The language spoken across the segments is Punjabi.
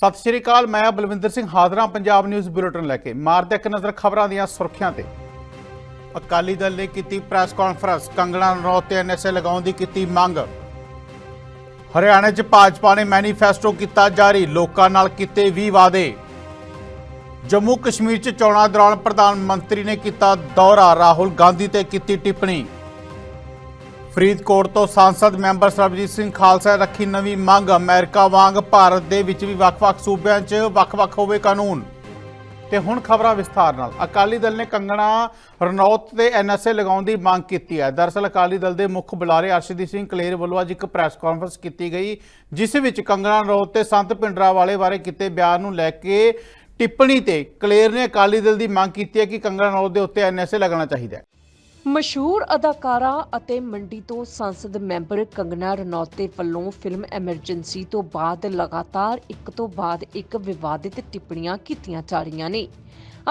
ਸਤਿ ਸ਼੍ਰੀ ਅਕਾਲ, ਮੈਂ ਬਲਵਿੰਦਰ ਸਿੰਘ ਹਾਜ਼ਰਾਂ ਪੰਜਾਬ ਨਿਊਜ਼ ਬੁਲੇਟਿਨ ਲੈ ਕੇ। ਮਾਰਦੇ ਇੱਕ ਨਜ਼ਰ ਖਬਰਾਂ ਦੀਆਂ ਸੁਰਖੀਆਂ ਤੇ। ਅਕਾਲੀ ਦਲ ਨੇ ਕੀਤੀ ਪ੍ਰੈਸ ਕਾਨਫਰੰਸ, ਕੰਗਣਾ ਰਣੌਤ ਤੇ ਐਨਐਸਏ ਲਗਾਉਣ ਦੀ ਕੀਤੀ ਮੰਗ। ਹਰਿਆਣਾ 'ਚ ਭਾਜਪਾ ਨੇ ਮੈਨੀਫੈਸਟੋ ਕੀਤਾ ਜਾਰੀ, ਲੋਕਾਂ ਨਾਲ ਕੀਤੇ 20 ਵਾਅਦੇ। ਜੰਮੂ ਕਸ਼ਮੀਰ 'ਚ ਚੋਣਾਂ ਦੌਰਾਨ ਪ੍ਰਧਾਨ ਮੰਤਰੀ ਨੇ ਕੀਤਾ ਦੌਰਾ, ਰਾਹੁਲ ਗਾਂਧੀ ਤੇ ਕੀਤੀ ਟਿੱਪਣੀ। ਫਰੀਦਕੋਟ ਤੋਂ ਸੰਸਦ ਮੈਂਬਰ ਸਰਬਜੀਤ ਸਿੰਘ ਖਾਲਸਾ ਰੱਖੀ ਨਵੀਂ ਮੰਗ। ਅਮਰੀਕਾ ਵਾਂਗ ਭਾਰਤ ਦੇ ਵਿੱਚ ਵੀ ਵੱਖ-ਵੱਖ ਸੂਬਿਆਂ 'ਚ ਵੱਖ-ਵੱਖ ਹੋਵੇ ਕਾਨੂੰਨ। ਤੇ ਹੁਣ ਖਬਰਾਂ ਵਿਸਥਾਰ ਨਾਲ। ਅਕਾਲੀ ਦਲ ਨੇ ਕੰਗਣਾ ਰਣੌਤ ਤੇ ਐਨਐਸਏ ਲਗਾਉਣ ਦੀ ਮੰਗ ਕੀਤੀ ਹੈ। ਦਰਅਸਲ ਅਕਾਲੀ ਦਲ ਦੇ ਮੁੱਖ ਬੁਲਾਰੇ ਅਰਸ਼ਦੀਪ ਸਿੰਘ ਕਲੇਰ ਵੱਲੋਂ ਅੱਜ ਇੱਕ ਪ੍ਰੈਸ ਕਾਨਫਰੰਸ ਕੀਤੀ ਗਈ, ਜਿਸ ਵਿੱਚ ਕੰਗਣਾ ਰਣੌਤ ਤੇ ਸੰਤ ਪਿੰਡਰਾ ਵਾਲੇ ਬਾਰੇ ਕੀਤੇ ਬਿਆਨ ਨੂੰ ਲੈ ਕੇ ਟਿੱਪਣੀ ਤੇ ਕਲੇਰ ਨੇ ਅਕਾਲੀ ਦਲ ਦੀ ਮੰਗ ਕੀਤੀ ਹੈ ਕਿ ਕੰਗਣਾ ਰਣੌਤ ਦੇ ਉੱਤੇ ਐਨਐਸਏ ਲੱਗਣਾ ਚਾਹੀਦਾ ਹੈ। ਮਸ਼ਹੂਰ ਅਦਾਕਾਰਾ ਅਤੇ ਮੰਡੀ ਤੋਂ ਸੰਸਦ ਮੈਂਬਰ ਕੰਗਨਾ ਰਣੌਤ ਦੇ ਵੱਲੋਂ ਫਿਲਮ ਐਮਰਜੈਂਸੀ ਤੋਂ ਬਾਅਦ ਲਗਾਤਾਰ ਇੱਕ ਤੋਂ ਬਾਅਦ ਇੱਕ ਵਿਵਾਦਿਤ ਟਿੱਪਣੀਆਂ ਕੀਤੀਆਂ ਜਾ ਰਹੀਆਂ ਨੇ।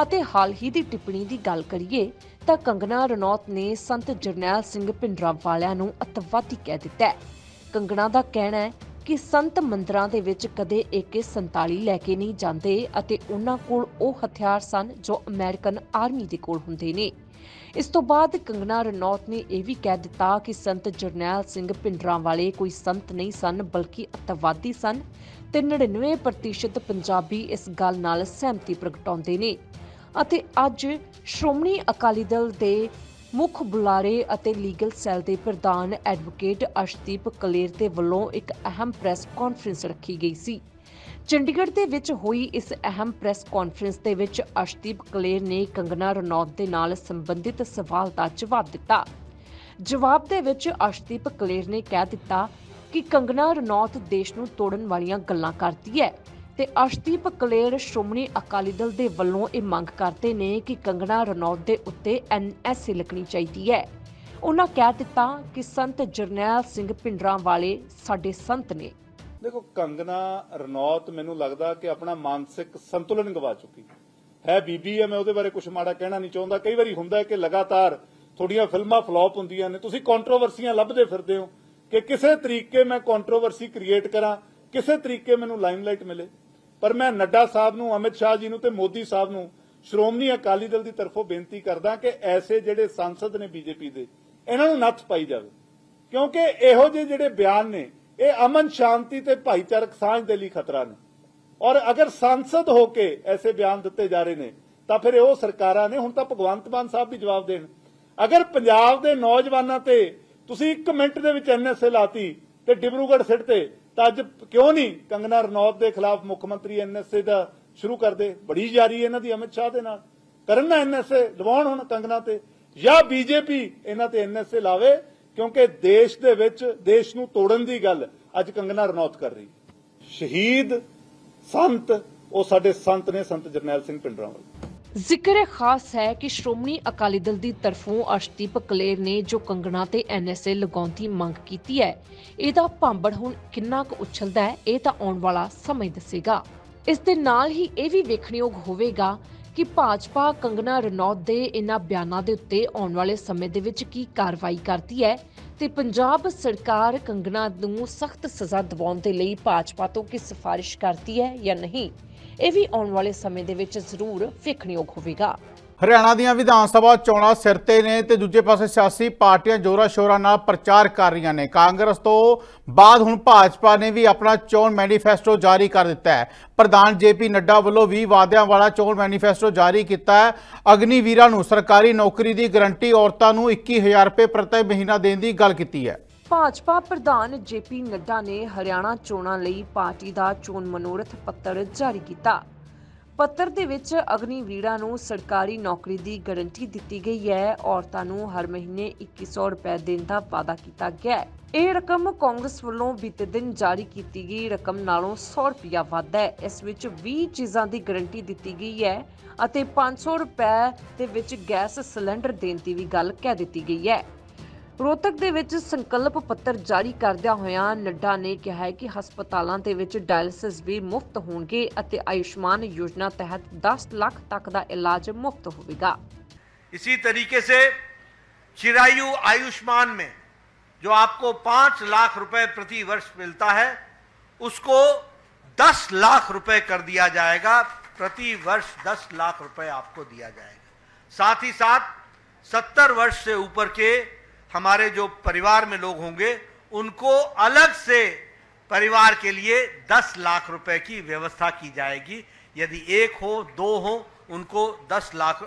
ਅਤੇ ਹਾਲ ਹੀ ਦੀ ਟਿੱਪਣੀ ਦੀ ਗੱਲ ਕਰੀਏ ਤਾਂ ਕੰਗਨਾ ਰਣੌਤ ਨੇ ਸੰਤ ਜਰਨੈਲ ਸਿੰਘ ਭਿੰਡਰਾਂ ਵਾਲਿਆਂ ਨੂੰ ਅਤਵਾਦੀ ਕਹਿ ਦਿੱਤਾ ਹੈ। ਕੰਗਣਾ ਦਾ ਕਹਿਣਾ ਹੈ ਕਿ ਸੰਤ ਮੰਦਰਾਂ ਦੇ ਵਿੱਚ ਕਦੇ AK47 ਲੈ ਕੇ ਨਹੀਂ ਜਾਂਦੇ ਅਤੇ ਉਹਨਾਂ ਕੋਲ ਉਹ ਹਥਿਆਰ ਸਨ ਜੋ ਅਮਰੀਕਨ ਆਰਮੀ ਦੇ ਕੋਲ ਹੁੰਦੇ ਨੇ। ਇਸ ਤੋਂ ਬਾਅਦ ਕੰਗਨਾ ਰਣੌਤ ਨੇ ਇਹ ਵੀ ਕਹਿ ਦਿੱਤਾ ਕਿ ਸੰਤ ਜਰਨੈਲ ਸਿੰਘ ਭਿੰਡਰਾਂ ਵਾਲੇ ਕੋਈ ਸੰਤ ਨਹੀਂ ਸਨ, ਬਲਕਿ ਅਤਵਾਦੀ ਸਨ ਤੇ 99% ਪੰਜਾਬੀ ਇਸ ਗੱਲ ਨਾਲ ਸਹਿਮਤੀ ਪ੍ਰਗਟਾਉਂਦੇ ਨੇ। ਅਤੇ ਅੱਜ ਸ਼੍ਰੋਮਣੀ ਅਕਾਲੀ ਦਲ ਦੇ ਮੁੱਖ ਬੁਲਾਰੇ ਅਤੇ ਲੀਗਲ ਸੈੱਲ ਦੇ ਪ੍ਰਧਾਨ ਐਡਵੋਕੇਟ ਅਰਸ਼ਦੀਪ ਕਲੇਰ ਦੇ ਵੱਲੋਂ ਇੱਕ ਅਹਿਮ ਪ੍ਰੈਸ ਕਾਨਫਰੰਸ ਰੱਖੀ ਗਈ ਸੀ। ਚੰਡੀਗੜ੍ਹ ਦੇ ਵਿੱਚ ਹੋਈ ਇਸ ਅਹਿਮ ਪ੍ਰੈਸ ਕਾਨਫਰੰਸ ਦੇ ਵਿੱਚ ਅਰਸ਼ਦੀਪ ਕਲੇਰ ਨੇ ਕੰਗਨਾ ਰਣੌਤ ਦੇ ਨਾਲ ਸੰਬੰਧਿਤ ਸਵਾਲ ਦਾ ਜਵਾਬ ਦਿੱਤਾ। ਜਵਾਬ ਦੇ ਵਿੱਚ ਅਰਸ਼ਦੀਪ ਕਲੇਰ ਨੇ ਕਹਿ ਦਿੱਤਾ ਕਿ ਕੰਗਨਾ ਰਣੌਤ ਦੇਸ਼ ਨੂੰ ਤੋੜਨ ਵਾਲੀਆਂ ਗੱਲਾਂ ਕਰਦੀ ਹੈ ਤੇ ਅਰਸ਼ਦੀਪ ਕਲੇਰ ਸ਼੍ਰੋਮਣੀ ਅਕਾਲੀ ਦਲ ਦੇ ਵੱਲੋਂ ਇਹ ਮੰਗ ਕਰਦੇ ਨੇ ਕਿ ਕੰਗਨਾ ਰਣੌਤ ਦੇ ਉੱਤੇ ਐਨਐਸਏ ਲੱਗਣੀ ਚਾਹੀਦੀ ਹੈ। ਉਹਨਾਂ ਕਹਿ ਦਿੱਤਾ ਕਿ ਸੰਤ ਜਰਨੈਲ ਸਿੰਘ ਪਿੰਡਰਾਂ ਵਾਲੇ ਸਾਡੇ ਸੰਤ ਨੇ। ਦੇਖੋ, ਕੰਗਨਾ, ਰਣੌਤ ਮੈਨੂੰ ਲੱਗਦਾ ਕਿ ਆਪਣਾ ਮਾਨਸਿਕ ਸੰਤੁਲਨ ਗਵਾ ਚੁੱਕੀ ਹੈ। ਬੀਬੀ ਹੈ, ਮੈਂ ਉਹਦੇ ਬਾਰੇ ਕੁਝ ਮਾੜਾ ਕਹਿਣਾ ਨਹੀਂ ਚਾਹੁੰਦਾ। ਕਈ ਵਾਰੀ ਹੁੰਦਾ ਕਿ ਲਗਾਤਾਰ ਤੁਹਾਡੀਆਂ ਫਿਲਮਾਂ ਫਲॉप ਹੁੰਦੀਆਂ ਨੇ। ਤੁਸੀਂ ਕੰਟਰੋਵਰਸੀਆਂ ਲੱਭਦੇ ਫਿਰਦੇ ਹੋ ਕਿ ਕਿਸੇ ਤਰੀਕੇ ਮੈਂ ਕੰਟਰੋਵਰਸੀ ਕ੍ਰੀਏਟ ਕਰਾਂ, ਕਿਸੇ ਤਰੀਕੇ ਮੈਨੂੰ ਲਾਈਮਲਾਈਟ ਮਿਲੇ। ਪਰ ਮੈਂ ਨੱਡਾ ਸਾਹਿਬ ਨੂੰ, ਅਮਿਤ ਸ਼ਾਹ ਜੀ ਨੂੰ ਤੇ ਮੋਦੀ ਸਾਹਿਬ ਨੂੰ ਸ਼੍ਰੋਮਣੀ ਅਕਾਲੀ ਦਲ ਦੀ ਤਰਫੋਂ ਬੇਨਤੀ ਕਰਦਾ ਕਿ ਐਸੇ ਜਿਹੜੇ ਸੰਸਦ ਨੇ ਬੀਜੇਪੀ ਦੇ, ਇਹਨਾਂ ਨੂੰ ਨੱਥ ਪਾਈ ਜਾਵੇ। ਕਿਉਂਕਿ ਇਹੋ ਜਿਹੇ ਜਿਹੜੇ ਬਿਆਨ ਨੇ ਇਹ ਅਮਨ ਸ਼ਾਂਤੀ ਤੇ ਭਾਈਚਾਰਕ ਸਾਂਝ ਦੇ ਲਈ ਖਤਰਾ ਨੇ। ਔਰ ਅਗਰ ਸੰਸਦ ਹੋ ਕੇ ਐਸੇ ਬਿਆਨ ਦਿੱਤੇ ਜਾ ਰਹੇ ਨੇ, ਤਾਂ ਫਿਰ ਉਹ ਸਰਕਾਰਾਂ ਨੇ, ਹੁਣ ਤਾਂ ਭਗਵੰਤ ਮਾਨ ਸਾਹਿਬ ਵੀ ਜਵਾਬ ਦੇਣ। ਅਗਰ ਪੰਜਾਬ ਦੇ ਨੌਜਵਾਨਾਂ ਤੇ ਤੁਸੀਂ 1 ਮਿੰਟ ਦੇ ਵਿੱਚ ਐਨਐਸਏ ਲਾਤੀ ਤੇ ਡਿਬਰੂਗੜ੍ਹ ਸਿੱਟਤੇ ਤਾਂ ਅੱਜ ਕਿਉਂ ਨਹੀਂ ਕੰਗਨਾ ਰਣੌਤ ਦੇ ਖਿਲਾਫ ਮੁੱਖ ਮੰਤਰੀ ਐਨਐਸਏ ਦਾ ਸ਼ੁਰੂ ਕਰਦੇ? ਬੜੀ ਜਾਰੀ ਇਹਨਾਂ ਦੀ ਅਮਿਤ ਸ਼ਾਹ ਦੇ ਨਾਲ। ਕਰਨ ਨਾ ਐਨਐਸਏ ਲਵਾਉਣ ਹੁਣ ਕੰਗਨਾ ਤੇ, ਜਾਂ ਬੀਜੇਪੀ ਇਹਨਾਂ ਤੇ ਐਨਐਸਏ ਲਾਵੇ ਕਿਉਂਕਿ ਦੇਸ਼ ਦੇ ਵਿੱਚ, ਦੇਸ਼ ਨੂੰ ਤੋੜਨ ਦੀ ਗੱਲ ਅੱਜ ਕੰਗਨਾ ਰਣੌਤ ਕਰ ਰਹੀ। ਸ਼ਹੀਦ, ਸੰਤ, ਉਹ ਸਾਡੇ ਸੰਤ ਨੇ, ਸੰਤ ਜਰਨੈਲ ਸਿੰਘ ਪਿੰਡਰਾਂ ਜ਼ਿਕਰ ਖਾਸ ਹੈ ਕਿ ਸ਼੍ਰੋਮਣੀ ਅਕਾਲੀ ਦਲ ਦੀ ਤਰਫੋਂ ਅਰਸ਼ਦੀਪ ਕਲੇਰ ਨੇ ਜੋ ਕੰਗਣਾ ਤੇ ਐਨਐਸਏ ਲਗਾਉਣ ਦੀ ਮੰਗ ਕੀਤੀ ਹੈ, ਇਹਦਾ ਭਾਂਬੜ ਹੁਣ ਕਿੰਨਾ ਕੁ ਉਛਲਦਾ ਹੈ, ਇਹ ਤਾਂ ਆਉਣ ਵਾਲਾ ਸਮਾਂ ਦੱਸੇਗਾ। ਇਸ ਦੇ ਨਾਲ ਹੀ ਇਹ ਵੀ ਵੇਖਣਯੋਗ ਹੋਵੇਗਾ ਕਿ ਭਾਜਪਾ ਕੰਗਣਾ ਰਣੌਤ ਦੇ ਇਹਨਾਂ ਬਿਆਨਾਂ ਦੇ ਉੱਤੇ ਆਉਣ ਵਾਲੇ ਸਮੇਂ ਦੇ ਵਿੱਚ ਕੀ ਕਾਰਵਾਈ ਕਰਦੀ ਹੈ ਤੇ ਪੰਜਾਬ ਸਰਕਾਰ ਕੰਗਣਾ ਨੂੰ ਸਖਤ ਸਜ਼ਾ ਦਿਵਾਉਣ ਦੇ ਲਈ ਭਾਜਪਾ ਤੋਂ ਕੀ ਸਿਫਾਰਿਸ਼ ਕਰਦੀ ਹੈ ਜਾਂ ਨਹੀਂ, ਇਹ ਵੀ ਆਉਣ ਵਾਲੇ ਸਮੇਂ ਦੇ ਵਿੱਚ ਜ਼ਰੂਰ ਵੇਖਣਯੋਗ ਹੋਵੇਗਾ। ਹਰਿਆਣਾ ਦੀਆਂ ਵਿਧਾਨ ਸਭਾ ਚੋਣਾਂ ਸਿਰ ਤੇ ਨੇ ਤੇ ਦੂਜੇ ਪਾਸੇ ਸਿਆਸੀ ਪਾਰਟੀਆਂ ਜੋਰਾ ਸ਼ੋਰਾ ਨਾਲ ਪ੍ਰਚਾਰ ਕਰ ਰਹੀਆਂ ਨੇ। ਕਾਂਗਰਸ ਤੋਂ ਬਾਅਦ ਹੁਣ ਭਾਜਪਾ ਨੇ ਵੀ ਆਪਣਾ ਚੋਣ ਮੈਨੀਫੈਸਟੋ ਜਾਰੀ ਕਰ ਦਿੱਤਾ ਹੈ। ਪ੍ਰਧਾਨ ਜੇਪੀ ਨੱਡਾ ਵੱਲੋਂ 20 ਵਾਅਦਿਆਂ ਵਾਲਾ ਚੋਣ ਮੈਨੀਫੈਸਟੋ ਜਾਰੀ ਕੀਤਾ ਹੈ। ਅਗਨੀਵੀਰਾਂ ਨੂੰ ਸਰਕਾਰੀ ਨੌਕਰੀ ਦੀ ਗਰੰਟੀ ਔਰਤਾਂ ਨੂੰ 21000 ਰੁਪਏ ਪ੍ਰਤੀ ਮਹੀਨਾ ਦੇਣ ਦੀ ਗੱਲ ਕੀਤੀ ਹੈ। ਭਾਜਪਾ ਪ੍ਰਧਾਨ ਜੇਪੀ ਨੱਡਾ ਨੇ ਹਰਿਆਣਾ ਚੋਣਾਂ ਲਈ ਪਾਰਟੀ ਦਾ ਚੋਣ ਮਨੋਰਥ ਪੱਤਰ ਜਾਰੀ ਕੀਤਾ। ਪੱਤਰ ਦੇ ਵਿੱਚ ਅਗਨੀਵੀਰਾਂ ਨੂੰ ਸਰਕਾਰੀ ਨੌਕਰੀ ਦੀ ਗਾਰੰਟੀ ਦਿੱਤੀ ਗਈ ਹੈ। ਔਰਤਾਂ ਨੂੰ ਹਰ ਮਹੀਨੇ 2100 ਰੁਪਏ ਦੇਣ ਦਾ ਵਾਅਦਾ ਕੀਤਾ ਗਿਆ ਹੈ। ਇਹ ਰਕਮ ਕਾਂਗਰਸ ਵੱਲੋਂ ਬੀਤੇ ਦਿਨ ਜਾਰੀ ਕੀਤੀ ਗਈ ਰਕਮ ਨਾਲੋਂ 100 ਰੁਪਇਆ ਵੱਧ ਹੈ। ਇਸ ਵਿੱਚ 20 ਚੀਜ਼ਾਂ ਦੀ ਗਾਰੰਟੀ ਦਿੱਤੀ ਗਈ ਹੈ ਅਤੇ 500 ਰੁਪਏ ਦੇ ਵਿੱਚ ਗੈਸ ਸਿਲੰਡਰ ਦੇਣ ਦੀ ਵੀ ਗੱਲ ਕਹਿ ਦਿੱਤੀ ਗਈ ਹੈ। ਰੋਹਤਕ ਦੇ ਵਿੱਚ ਸੰਕਲਪ ਪੱਤਰ ਜਾਰੀ ਕਰਦਿਆਂ ਹੋਇਆਂ ਨੱਡਾ ਨੇ ਕਿਹਾ ਹੈ ਕਿ ਹਸਪਤਾਲਾਂ ਦੇ ਵਿੱਚ ਡਾਇਲਿਸਿਸ ਵੀ ਮੁਫਤ ਹੋਣਗੇ ਅਤੇ ਆਯੁਸ਼ਮਾਨ ਯੋਜਨਾ ਤਹਿਤ 10 ਲੱਖ ਤੱਕ ਦਾ ਇਲਾਜ ਮੁਫਤ ਹੋਵੇਗਾ इसी तरीके से चिरायु आयुष्मान में जो आपको पांच लाख रुपए प्रति वर्ष मिलता है उसको 10 लाख रुपए कर दिया जाएगा प्रति वर्ष 10 लाख रुपए आपको दिया जाएगा साथ ही साथ 70 वर्ष से ऊपर के हमारे जो परिवार में लोग होंगे, उनको अलग से परिवार के लिए 10 लाख रुपए की व्यवस्था की जाएगी। यदि एक हो, दो हो, उनको 10 लाख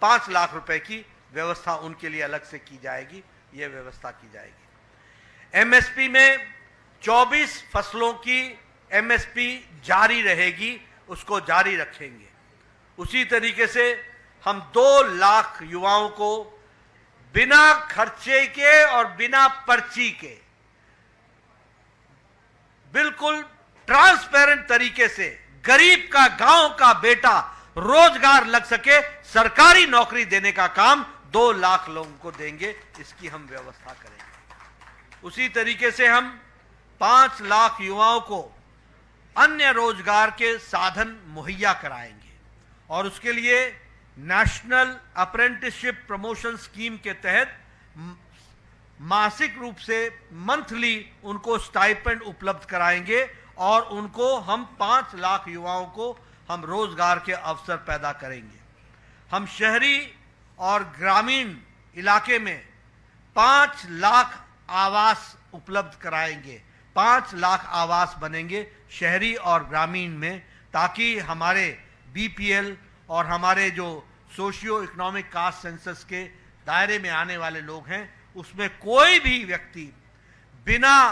5 लाख रुपए की व्यवस्था उनके लिए अलग से की जाएगी यह व्यवस्था की जाएगी। एमएसपी में 24 फ़सलों की एमएसपी जारी रहेगी, उसको जारी रखेंगे। उसी तरीके से हम दो लाख युवाओं को बिना खर्चे के और बिना पर्ची के, बिल्कुल ट्रांसपेरेंट तरीके से गरीब का, गाँव का बेटा रोज़गार लग सके, सरकारी नौकरी देने का काम दो लाख लोगों को देंगे, इसकी हम व्यवस्था करेंगे। उसी तरीके से हम पाँच लाख युवाओं को अन्य रोज़गार के साधन मुहैया कराएँगे और उसके लिए नेशनल अप्रेंटिसशिप प्रमोशन स्कीम के तहत मासिक रूप से मंथली उनको स्टाइपेंड उपलब्ध कराएँगे और उनको हम पाँच लाख युवाओं को हम रोज़गार के अवसर पैदा करेंगे। हम शहरी और ग्रामीण इलाके में पाँच लाख आवास उपलब्ध कराएँगे। पाँच लाख आवास बनेंगे शहरी और ग्रामीण में ताकि हमारे बीपीएल और हमारे जो सोशियो इकोनॉमिक कास्ट सेंसस के दायरे में आने वाले लोग हैं, उसमें कोई भी व्यक्ति बिना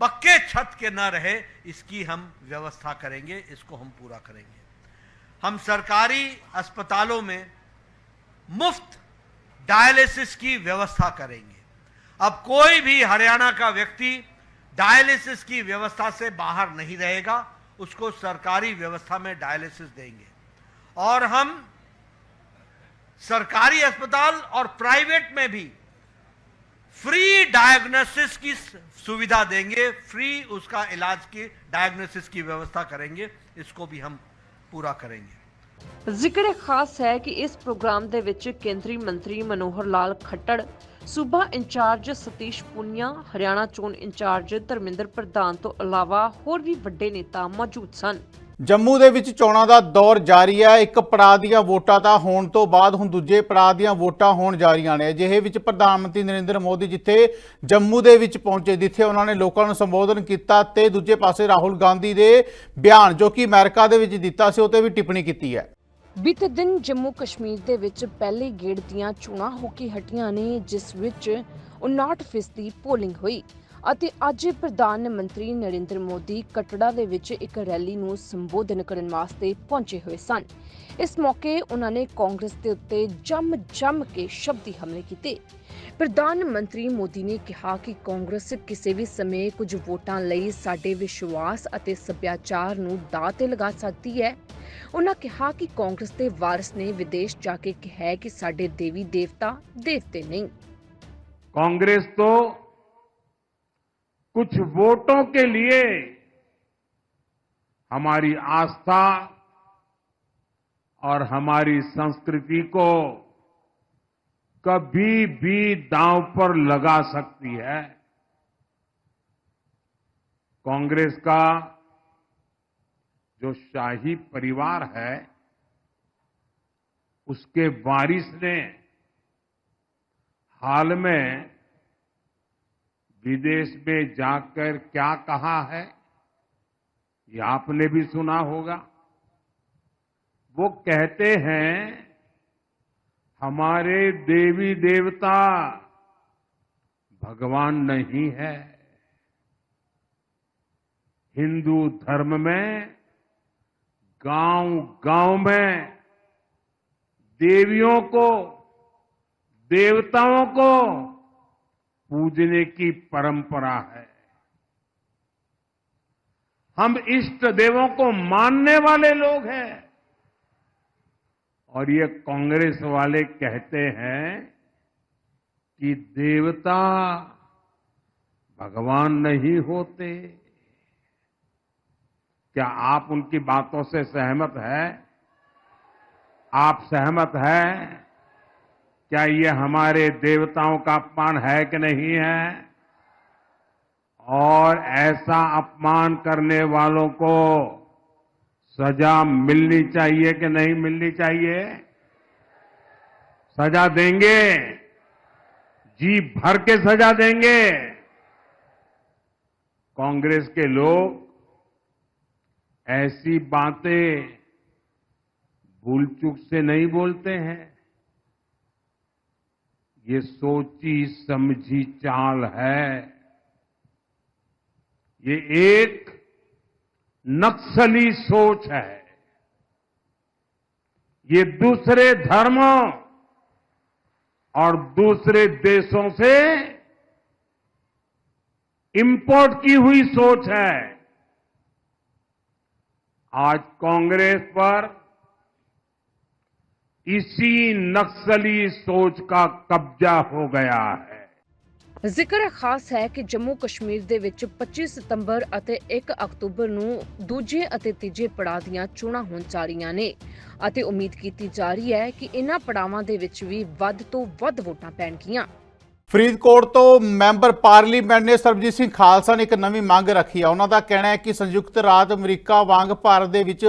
पक्के छत के न रहे, इसकी हम व्यवस्था करेंगे, इसको हम पूरा करेंगे। हम सरकारी अस्पतालों में मुफ़्त डायलिसिस की व्यवस्था करेंगे। अब कोई भी हरियाणा का व्यक्ति डायलिसिस की व्यवस्था से बाहर नहीं रहेगा, उसको सरकारी व्यवस्था में डायलिसिस देंगे। और हम सरकारी अस्पताल और प्राइवेट में भी फ्री डायग्नोसिस की सुविधा देंगे फ्री उसका इलाज की डायग्नोसिस की व्यवस्था करेंगे इसको भी हम पूरा करेंगे ਜ਼ਿਕਰ ਖਾਸ ਹੈ ਕਿ ਇਸ ਪ੍ਰੋਗਰਾਮ ਦੇ ਵਿੱਚ ਕੇਂਦਰੀ ਮੰਤਰੀ ਮਨੋਹਰ ਲਾਲ ਖੱਟੜ ਸੂਬਾ ਇੰਚਾਰਜ ਸਤੀਸ਼ ਪੁਨੀਆ ਹਰਿਆਣਾ ਚੋਣ ਇੰਚਾਰਜ ਧਰਮਿੰਦਰ ਪ੍ਰਧਾਨ ਤੋਂ ਇਲਾਵਾ ਹੋਰ ਵੀ ਵੱਡੇ ਨੇਤਾ ਮੌਜੂਦ ਸਨ ਜੰਮੂ ਦੇ ਵਿੱਚ ਚੋਣਾਂ ਦਾ ਦੌਰ ਜਾਰੀ ਹੈ। ਇੱਕ ਪੜਾਅ ਦੀਆਂ ਵੋਟਾਂ ਤਾਂ ਹੋਣ ਤੋਂ ਬਾਅਦ ਹੁਣ ਦੂਜੇ ਪੜਾਅ ਦੀਆਂ ਵੋਟਾਂ ਹੋਣ ਜਾ ਰਹੀਆਂ ਨੇ। ਅਜਿਹੇ ਵਿੱਚ ਪ੍ਰਧਾਨ ਮੰਤਰੀ ਨਰਿੰਦਰ ਮੋਦੀ ਜਿੱਥੇ ਜੰਮੂ ਦੇ ਵਿੱਚ ਪਹੁੰਚੇ, ਜਿੱਥੇ ਉਹਨਾਂ ਨੇ ਲੋਕਾਂ ਨੂੰ ਸੰਬੋਧਨ ਕੀਤਾ ਤੇ ਦੂਜੇ ਪਾਸੇ ਰਾਹੁਲ ਗਾਂਧੀ ਦੇ ਬਿਆਨ, ਜੋ ਕਿ ਅਮਰੀਕਾ ਦੇ ਵਿੱਚ ਦਿੱਤਾ ਸੀ, ਉਹ ਤੇ ਵੀ ਟਿੱਪਣੀ ਕੀਤੀ ਹੈ। ਬੀਤੇ ਦਿਨ ਜੰਮੂ ਕਸ਼ਮੀਰ ਦੇ ਵਿੱਚ ਪਹਿਲੇ ਗੇੜ ਦੀਆਂ ਚੋਣਾਂ ਹੋ ਕੇ ਹਟੀਆਂ ਨੇ, ਜਿਸ ਵਿੱਚ 59% ਪੋਲਿੰਗ ਹੋਈ। ਅਤੇ ਅੱਜ ਪ੍ਰਧਾਨ ਮੰਤਰੀ ਨਰਿੰਦਰ ਮੋਦੀ ਕਟੜਾ ਦੇ ਵਿੱਚ ਇੱਕ ਰੈਲੀ ਨੂੰ ਸੰਬੋਧਨ ਕਰਨ ਵਾਸਤੇ ਪਹੁੰਚੇ ਹੋਏ ਸਨ। ਇਸ ਮੌਕੇ ਉਹਨਾਂ ਨੇ ਕਾਂਗਰਸ ਦੇ ਉੱਤੇ ਜੰਮ ਜੰਮ ਕੇ ਸ਼ਬਦੀ ਹਮਲੇ ਕੀਤੇ। ਪ੍ਰਧਾਨ ਮੰਤਰੀ ਮੋਦੀ ਨੇ ਕਿਹਾ ਕਿ ਕਾਂਗਰਸ ਕਿਸੇ ਵੀ ਸਮੇਂ ਕੁਝ ਵੋਟਾਂ ਲਈ ਸਾਡੇ ਵਿਸ਼ਵਾਸ ਅਤੇ ਸੱਭਿਆਚਾਰ ਨੂੰ ਦਾਅ ਤੇ ਲਗਾ ਸਕਦੀ ਹੈ। ਉਹਨਾਂ ਕਿਹਾ ਕਿ ਕਾਂਗਰਸ ਦੇ ਵਾਰਸ ਨੇ ਵਿਦੇਸ਼ ਜਾ ਕੇ ਕਿਹਾ ਕਿ ਸਾਡੇ ਦੇਵੀ ਦੇਵਤਾ ਦੇਵਤੇ ਨਹੀਂ। ਕਾਂਗਰਸ ਤੋਂ कुछ वोटों के लिए हमारी आस्था और हमारी संस्कृति को कभी भी दांव पर लगा सकती है। कांग्रेस का जो शाही परिवार है, उसके वारिस ने हाल में विदेश में जाकर क्या कहा है, ये आपने भी सुना होगा। वो कहते हैं, हमारे देवी देवता भगवान नहीं है। हिंदू धर्म में गाँव गाँव में देवियों को, देवताओं को पूजने की परंपरा है। हम इष्ट देवों को मानने वाले लोग हैं। और ये कांग्रेस वाले कहते हैं कि देवता भगवान नहीं होते। क्या आप उनकी बातों से सहमत है? आप सहमत है? क्या ये हमारे देवताओं का अपमान है कि नहीं है? और ऐसा अपमान करने वालों को सजा मिलनी चाहिए कि नहीं मिलनी चाहिए? सजा देंगे। जी भर के सजा देंगे। कांग्रेस के लोग ऐसी बातें भूल चूक से नहीं बोलते हैं। ये सोची समझी चाल है। ये एक नक्सली सोच है। ये दूसरे धर्मों और दूसरे देशों से इंपोर्ट की हुई सोच है। आज कांग्रेस पर इसी नक्सली सोच का कब्जा हो गया है ਜ਼ਿਕਰ ਖਾਸ ਹੈ ਕਿ ਜੰਮੂ ਕਸ਼ਮੀਰ ਦੇ ਵਿੱਚ 25 ਸਤੰਬਰ ਅਤੇ 1 ਅਕਤੂਬਰ ਨੂੰ ਦੂਜੇ ਅਤੇ ਤੀਜੇ ਪੜਾਅ ਦੀਆਂ ਚੋਣਾਂ ਹੋਣ ਜਾ ਰਹੀਆਂ ਨੇ ਅਤੇ ਉਮੀਦ ਕੀਤੀ ਜਾ ਰਹੀ ਹੈ ਕਿ ਇਹਨਾਂ ਪੜਾਵਾਂ ਦੇ ਵਿੱਚ ਵੀ ਵੱਧ ਤੋਂ ਵੱਧ ਵੋਟਾਂ ਪੈਣਗੀਆਂ ਫਰੀਦਕੋਟ ਤੋਂ ਮੈਂਬਰ ਪਾਰਲੀਮੈਂਟ ਨੇ ਸਰਬਜੀਤ ਸਿੰਘ ਖਾਲਸਾ ਨੇ ਇੱਕ ਨਵੀਂ ਮੰਗ ਰੱਖੀ ਆ। ਉਹਨਾਂ ਦਾ ਕਹਿਣਾ ਹੈ ਕਿ ਸੰਯੁਕਤ ਰਾਜ ਅਮਰੀਕਾ ਵਾਂਗ ਭਾਰਤ ਦੇ ਵਿੱਚ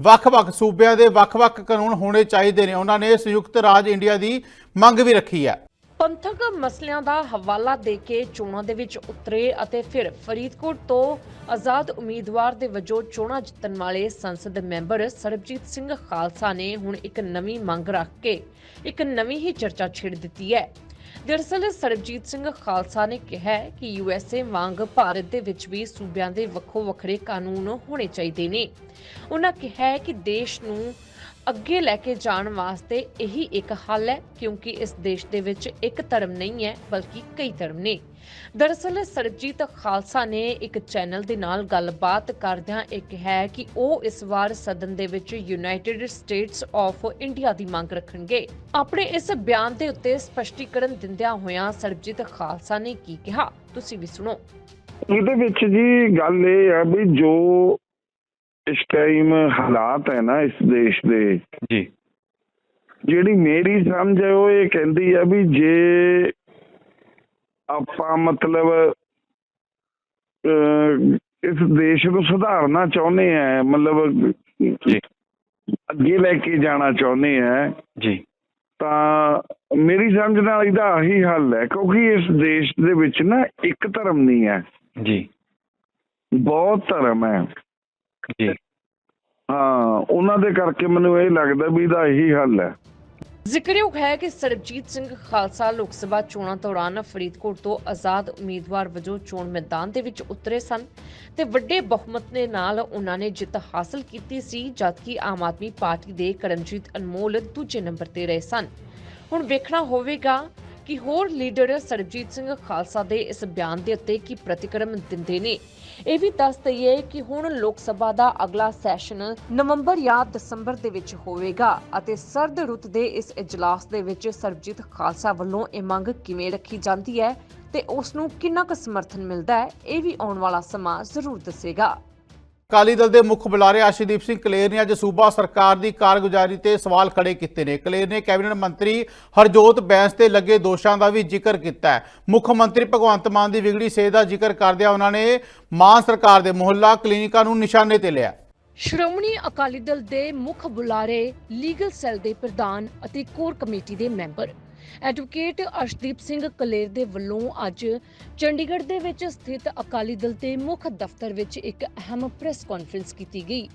ਵੱਖ-ਵੱਖ ਸੂਬਿਆਂ ਦੇ ਵੱਖ-ਵੱਖ ਕਾਨੂੰਨ ਹੋਣੇ ਚਾਹੀਦੇ ਨੇ। ਉਹਨਾਂ ਨੇ ਸੰਯੁਕਤ ਰਾਜ ਇੰਡੀਆ ਦੀ ਮੰਗ ਵੀ ਰੱਖੀ ਹੈ। ਪੰਥਕ ਮਸਲਿਆਂ ਦਾ ਹਵਾਲਾ ਦੇ ਕੇ ਚੋਣਾਂ ਦੇ ਵਿੱਚ ਉਤਰੇ ਅਤੇ ਫਿਰ ਫਰੀਦਕੋਟ ਤੋਂ ਆਜ਼ਾਦ ਉਮੀਦਵਾਰ ਦੇ ਵਜੋਂ ਚੋਣਾਂ ਜਿੱਤਣ ਵਾਲੇ ਸੰਸਦ ਮੈਂਬਰ ਸਰਬਜੀਤ ਸਿੰਘ ਖਾਲਸਾ ਨੇ ਹੁਣ ਇੱਕ ਨਵੀਂ ਮੰਗ ਰੱਖ ਕੇ ਇੱਕ ਨਵੀਂ ਹੀ ਚਰਚਾ ਛੇੜ ਦਿੱਤੀ ਹੈ। ਦਰਅਸਲ ਸਰਬਜੀਤ ਸਿੰਘ ਖਾਲਸਾ ਨੇ ਕਿਹਾ ਹੈ ਕਿ ਯੂਐਸਏ ਵਾਂਗ ਭਾਰਤ ਦੇ ਵਿੱਚ ਵੀ ਸੂਬਿਆਂ ਦੇ ਵੱਖੋ ਵੱਖਰੇ ਕਾਨੂੰਨ ਹੋਣੇ ਚਾਹੀਦੇ ਨੇ। ਉਹਨਾਂ ਕਿਹਾ ਹੈ ਕਿ ਦੇਸ਼ ਨੂੰ ਅੱਗੇ ਲੈ ਕੇ ਜਾਣ ਵਾਸਤੇ ਇਹੀ ਇੱਕ ਹੱਲ ਹੈ, ਕਿਉਂਕਿ ਇਸ ਦੇਸ਼ ਦੇ ਵਿੱਚ ਇੱਕ ਧਰਮ ਨਹੀਂ ਹੈ, ਬਲਕਿ ਕਈ ਧਰਮ ਨੇ। ਦਰਅਸਲ ਸਰਬਜੀਤ ਖਾਲਸਾ ਨੇ ਇੱਕ ਚੈਨਲ ਦੇ ਨਾਲ ਗੱਲਬਾਤ ਕਰਦਿਆਂ ਇਹ ਕਿਹਾ ਕਿ ਉਹ ਇਸ ਵਾਰ ਸਦਨ ਦੇ ਵਿੱਚ ਯੂਨਾਈਟਿਡ ਸਟੇਟਸ ਆਫ ਇੰਡੀਆ ਦੀ ਮੰਗ ਰੱਖਣਗੇ। ਆਪਣੇ ਇਸ ਬਿਆਨ ਦੇ ਉੱਤੇ ਸਪਸ਼ਟੀਕਰਨ ਦਿੰਦਿਆਂ ਹੋਇਆਂ ਸਰਬਜੀਤ ਖਾਲਸਾ ਨੇ ਕੀ ਕਿਹਾ? ਤੁਸੀਂ ਵੀ ਸੁਣੋ। ਇਹਦੇ ਵਿੱਚ ਜੀ ਗੱਲ ਇਹ ਹੈ ਵੀ ਜੋ ਇਸ ਟਾਈਮ ਹਾਲਾਤ ਹੈ ਨਾ ਇਸ ਦੇਸ਼ ਦੇ। ਜੀ। ਜਿਹੜੀ ਮੇਰੀ ਸਮਝ ਹੈ ਉਹ ਇਹ ਕਹਿੰਦੀ ਆ ਵੀ ਜੇ ਆਪਾਂ ਮਤਲਬ ਇਸ ਦੇਸ਼ ਨੂੰ ਸੁਧਾਰਨਾ ਚਾਹੁੰਦੇ ਆ ਮਤਲਬ ਜੀ। ਅੱਗੇ ਲੈ ਕੇ ਜਾਣਾ ਚਾਹੁੰਦੇ ਆ ਜੀ। ਤਾਂ ਮੇਰੀ ਸਮਝ ਨਾਲ ਇਹਦਾ ਆਹੀ ਹੱਲ ਹੈ ਕਿਉਂਕਿ ਇਸ ਦੇਸ਼ ਦੇ ਵਿੱਚ ਨਾ ਇੱਕ ਧਰਮ ਨਹੀਂ ਹੈ। ਜੀ। ਬਹੁਤ ਧਰਮ ਹੈ। ਜੀ। ਹਾਂ ਉਹਨਾਂ ਦੇ ਕਰਕੇ ਮੈਨੂੰ ਇਹ ਲੱਗਦਾ ਵੀ ਇਹਦਾ ਇਹੀ ਹੱਲ ਹੈ। ਜ਼ਿਕਰਯੋਗ ਹੈ ਕਿ ਸਰਬਜੀਤ ਸਿੰਘ ਖਾਲਸਾ ਲੋਕ ਸਭਾ ਚੋਣਾਂ ਦੌਰਾਨ ਫਰੀਦਕੋਟ ਤੋਂ ਆਜ਼ਾਦ ਉਮੀਦਵਾਰ ਵਜੋਂ ਚੋਣ ਮੈਦਾਨ ਦੇ ਵਿੱਚ ਉਤਰੇ ਸਨ ਤੇ ਵੱਡੇ ਬਹੁਮਤ ਦੇ ਨਾਲ ਉਹਨਾਂ ਨੇ ਜਿੱਤ ਹਾਸਲ ਕੀਤੀ ਸੀ ਜਦਕਿ ਆਮ ਆਦਮੀ ਪਾਰਟੀ ਦੇ ਕਰਮਜੀਤ ਅਨਮੋਲ ਦੂਜੇ ਨੰਬਰ ਤੇ ਰਹੇ ਸਨ। ਹੁਣ ਵੇਖਣਾ ਹੋਵੇਗਾ ਕਿ ਹੋਰ ਲੀਡਰ ਸਰਬਜੀਤ ਸਿੰਘ ਖਾਲਸਾ ਦੇ ਇਸ ਬਿਆਨ ਦੇ ਉੱਤੇ ਕੀ ਪ੍ਰਤੀਕਰਮ ਦਿੰਦੇ ਨੇ। ਇਹ ਵੀ ਦੱਸ ਦਈਏ ਕਿ ਹੁਣ ਲੋਕ ਸਭਾ ਦਾ ਅਗਲਾ ਸੈਸ਼ਨ ਨਵੰਬਰ ਜਾਂ ਦਸੰਬਰ ਦੇ ਵਿੱਚ ਹੋਵੇਗਾ ਅਤੇ ਸਰਦ ਰੁੱਤ ਦੇ ਇਸ ਇਜਲਾਸ ਦੇ ਵਿੱਚ ਸਰਬਜੀਤ ਖਾਲਸਾ ਵੱਲੋਂ ਇਹ ਮੰਗ ਕਿਵੇਂ ਰੱਖੀ ਜਾਂਦੀ ਹੈ ਤੇ ਉਸ ਨੂੰ ਕਿੰਨਾ ਕੁ ਸਮਰਥਨ ਮਿਲਦਾ ਹੈ, ਇਹ ਵੀ ਆਉਣ ਵਾਲਾ ਸਮਾਂ ਜ਼ਰੂਰ ਦੱਸੇਗਾ। ਅਕਾਲੀ ਦਲ ਦੇ ਮੁੱਖ ਬੁਲਾਰੇ ਆਸ਼ੀਦੀਪ ਸਿੰਘ ਕਲੇਰ ਨੇ ਅੱਜ ਸੂਬਾ ਸਰਕਾਰ ਦੀ ਕਾਰਗੁਜ਼ਾਰੀ ਤੇ ਸਵਾਲ ਖੜੇ ਕੀਤੇ ਨੇ। ਕਲੇਰ ਨੇ ਕੈਬਨਿਟ ਮੰਤਰੀ ਹਰਜੋਤ ਬੈਂਸ ਤੇ ਲੱਗੇ ਦੋਸ਼ਾਂ ਦਾ ਵੀ ਜ਼ਿਕਰ ਕੀਤਾ ਹੈ। ਮੁੱਖ ਮੰਤਰੀ ਭਗਵੰਤ ਮਾਨ ਦੀ ਵਿਗੜੀ ਸਿਹਤ ਦਾ ਜ਼ਿਕਰ ਕਰਦਿਆਂ ਉਹਨਾਂ ਨੇ ਮਾਨ ਸਰਕਾਰ ਦੇ ਮੁਹੱਲਾ ਕਲੀਨਿਕਾਂ ਨੂੰ ਨਿਸ਼ਾਨੇ ਤੇ ਲਿਆ। ਸ਼੍ਰੋਮਣੀ ਅਕਾਲੀ ਦਲ ਦੇ ਮੁੱਖ ਬੁਲਾਰੇ, ਲੀਗਲ ਸੈੱਲ ਦੇ ਪ੍ਰਧਾਨ ਅਤੇ ਕੋਰ ਕਮੇਟੀ ਦੇ ਮੈਂਬਰ ਐਡਵੋਕੇਟ ਅਰਸ਼ਦੀਪ ਸਿੰਘ ਕਲੇਰ ਦੇ ਵੱਲੋਂ ਅੱਜ ਚੰਡੀਗੜ੍ਹ ਦੇ ਵਿੱਚ ਸਥਿਤ ਅਕਾਲੀ ਦਲ ਦੇ ਮੁੱਖ ਦਫ਼ਤਰ ਵਿੱਚ ਇੱਕ ਅਹਿਮ ਪ੍ਰੈਸ ਕਾਨਫਰੰਸ ਕੀਤੀ ਗਈ।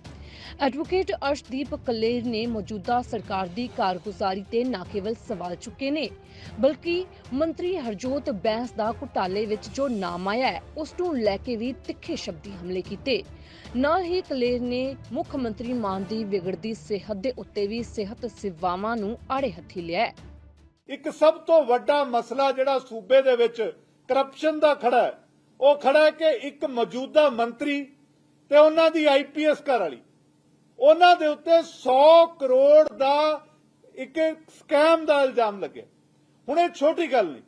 ਐਡਵੋਕੇਟ ਅਰਸ਼ਦੀਪ ਕਲੇਰ ਨੇ ਮੌਜੂਦਾ ਸਰਕਾਰ ਦੀ ਕਾਰਗੁਜ਼ਾਰੀ ਤੇ ਨਾ ਕੇਵਲ ਸਵਾਲ ਚੁੱਕੇ ਨੇ, ਬਲਕਿ ਮੰਤਰੀ ਹਰਜੋਤ ਬੈਂਸ ਦਾ ਘੁਟਾਲੇ ਵਿੱਚ ਜੋ ਨਾਮ ਆਇਆ ਹੈ, ਉਸ ਨੂੰ ਲੈ ਕੇ ਵੀ ਤਿੱਖੇ ਸ਼ਬਦੀ ਹਮਲੇ ਕੀਤੇ। ਨਾਲ ਹੀ ਕਲੇਰ ਨੇ ਮੁੱਖ ਮੰਤਰੀ ਮਾਨ ਦੀ ਵਿਗੜਦੀ ਸਿਹਤ ਦੇ ਉੱਤੇ ਵੀ ਸਿਹਤ ਸੇਵਾਵਾਂ ਨੂੰ ਆੜੇ ਹੱਥੀ ਲਿਆ ਇੱਕ ਸਭ ਤੋਂ ਵੱਡਾ ਮਸਲਾ ਜਿਹੜਾ ਸੂਬੇ ਦੇ ਵਿੱਚ ਕਰਪਸ਼ਨ ਦਾ ਖੜਾ ਹੈ, ਉਹ ਖੜਾ ਹੈ ਕਿ ਇੱਕ ਮੌਜੂਦਾ ਮੰਤਰੀ ਤੇ ਉਹਨਾਂ ਦੀ ਆਈਪੀਐਸ ਘਰ ਵਾਲੀ, ਉਹਨਾਂ ਦੇ ਉੱਤੇ 100 ਕਰੋੜ ਦਾ ਇੱਕ ਸਕੈਮ ਦਾ ਇਲਜ਼ਾਮ ਲੱਗਿਆ। ਹੁਣ ਇਹ ਛੋਟੀ ਗੱਲ ਨਹੀਂ,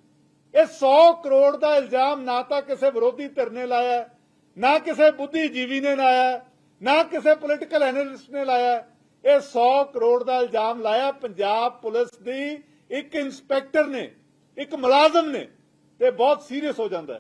ਇਹ 100 ਕਰੋੜ ਦਾ ਇਲਜ਼ਾਮ ਨਾ ਤਾਂ ਕਿਸੇ ਵਿਰੋਧੀ ਧਿਰ ਨੇ ਲਾਇਆ, ਨਾ ਕਿਸੇ ਬੁੱਧੀਜੀਵੀ ਨੇ ਲਾਇਆ, ਨਾ ਕਿਸੇ ਪੋਲੀਟੀਕਲ ਐਨਾਲਿਸਟ ਨੇ ਲਾਇਆ। ਇਹ 100 ਕਰੋੜ ਦਾ ਇਲਜ਼ਾਮ ਲਾਇਆ ਪੰਜਾਬ ਪੁਲਿਸ ਦੀ ਇੱਕ ਇੰਸਪੈਕਟਰ ਨੇ, ਇੱਕ ਮੁਲਾਜ਼ਮ ਨੇ ਤੇ ਬਹੁਤ ਸੀਰੀਅਸ ਹੋ ਜਾਂਦਾ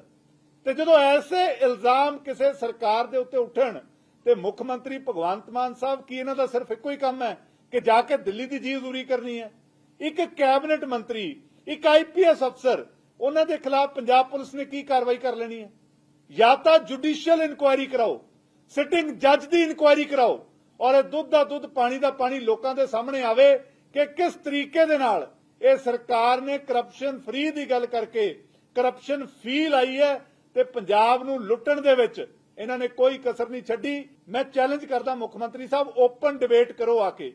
ਤੇ ਜਦੋਂ ਐਸੇ ਇਲਜ਼ਾਮ ਕਿਸੇ ਸਰਕਾਰ ਦੇ ਉੱਤੇ ਉੱਠਣ ਤੇ ਮੁੱਖ ਮੰਤਰੀ ਭਗਵੰਤ ਮਾਨ ਸਾਹਿਬ ਕੀ ਇਹਨਾਂ ਦਾ ਸਿਰਫ ਇੱਕੋ ਹੀ ਕੰਮ ਹੈ ਕਿ ਜਾ ਕੇ ਦਿੱਲੀ ਦੀ ਜੀ ਹਜ਼ੂਰੀ ਕਰਨੀ ਹੈ? ਇੱਕ ਕੈਬਨਿਟ ਮੰਤਰੀ, ਇੱਕ ਆਈਪੀਐਸ ਅਫਸਰ, ਉਹਨਾਂ ਦੇ ਖਿਲਾਫ ਪੰਜਾਬ ਪੁਲਿਸ ਨੇ ਕੀ ਕਾਰਵਾਈ ਕਰ ਲੈਣੀ ਹੈ? ਜਾਂ ਤਾਂ ਜੁਡੀਸ਼ੀਅਲ ਇਨਕੁਆਇਰੀ ਕਰਾਓ, ਸਿਟਿੰਗ ਜੱਜ ਦੀ ਇਨਕੁਆਇਰੀ ਕਰਾਓ ਔਰ ਇਹ ਦੁੱਧ ਦਾ ਦੁੱਧ, ਪਾਣੀ ਦਾ ਪਾਣੀ ਲੋਕਾਂ ਦੇ ਸਾਹਮਣੇ ਆਵੇ ਕਿ ਕਿਸ ਤਰੀਕੇ ਦੇ ਨਾਲ ਇਹ ਸਰਕਾਰ ਨੇ ਕਰਪਸ਼ਨ ਫ੍ਰੀ ਦੀ ਗੱਲ ਕਰਕੇ ਕਰਪਸ਼ਨ ਫੀ ਲਾਈ ਹੈ ਤੇ ਪੰਜਾਬ ਨੂੰ ਲੁੱਟਣ ਦੇ ਵਿੱਚ ਇਹਨਾਂ ਨੇ ਕੋਈ ਕਸਰ ਨਹੀਂ ਛੱਡੀ। ਮੈਂ ਚੈਲੰਜ ਕਰਦਾ ਮੁੱਖ ਮੰਤਰੀ ਸਾਹਿਬ ਓਪਨ ਡਿਬੇਟ ਕਰੋ ਆ ਕੇ।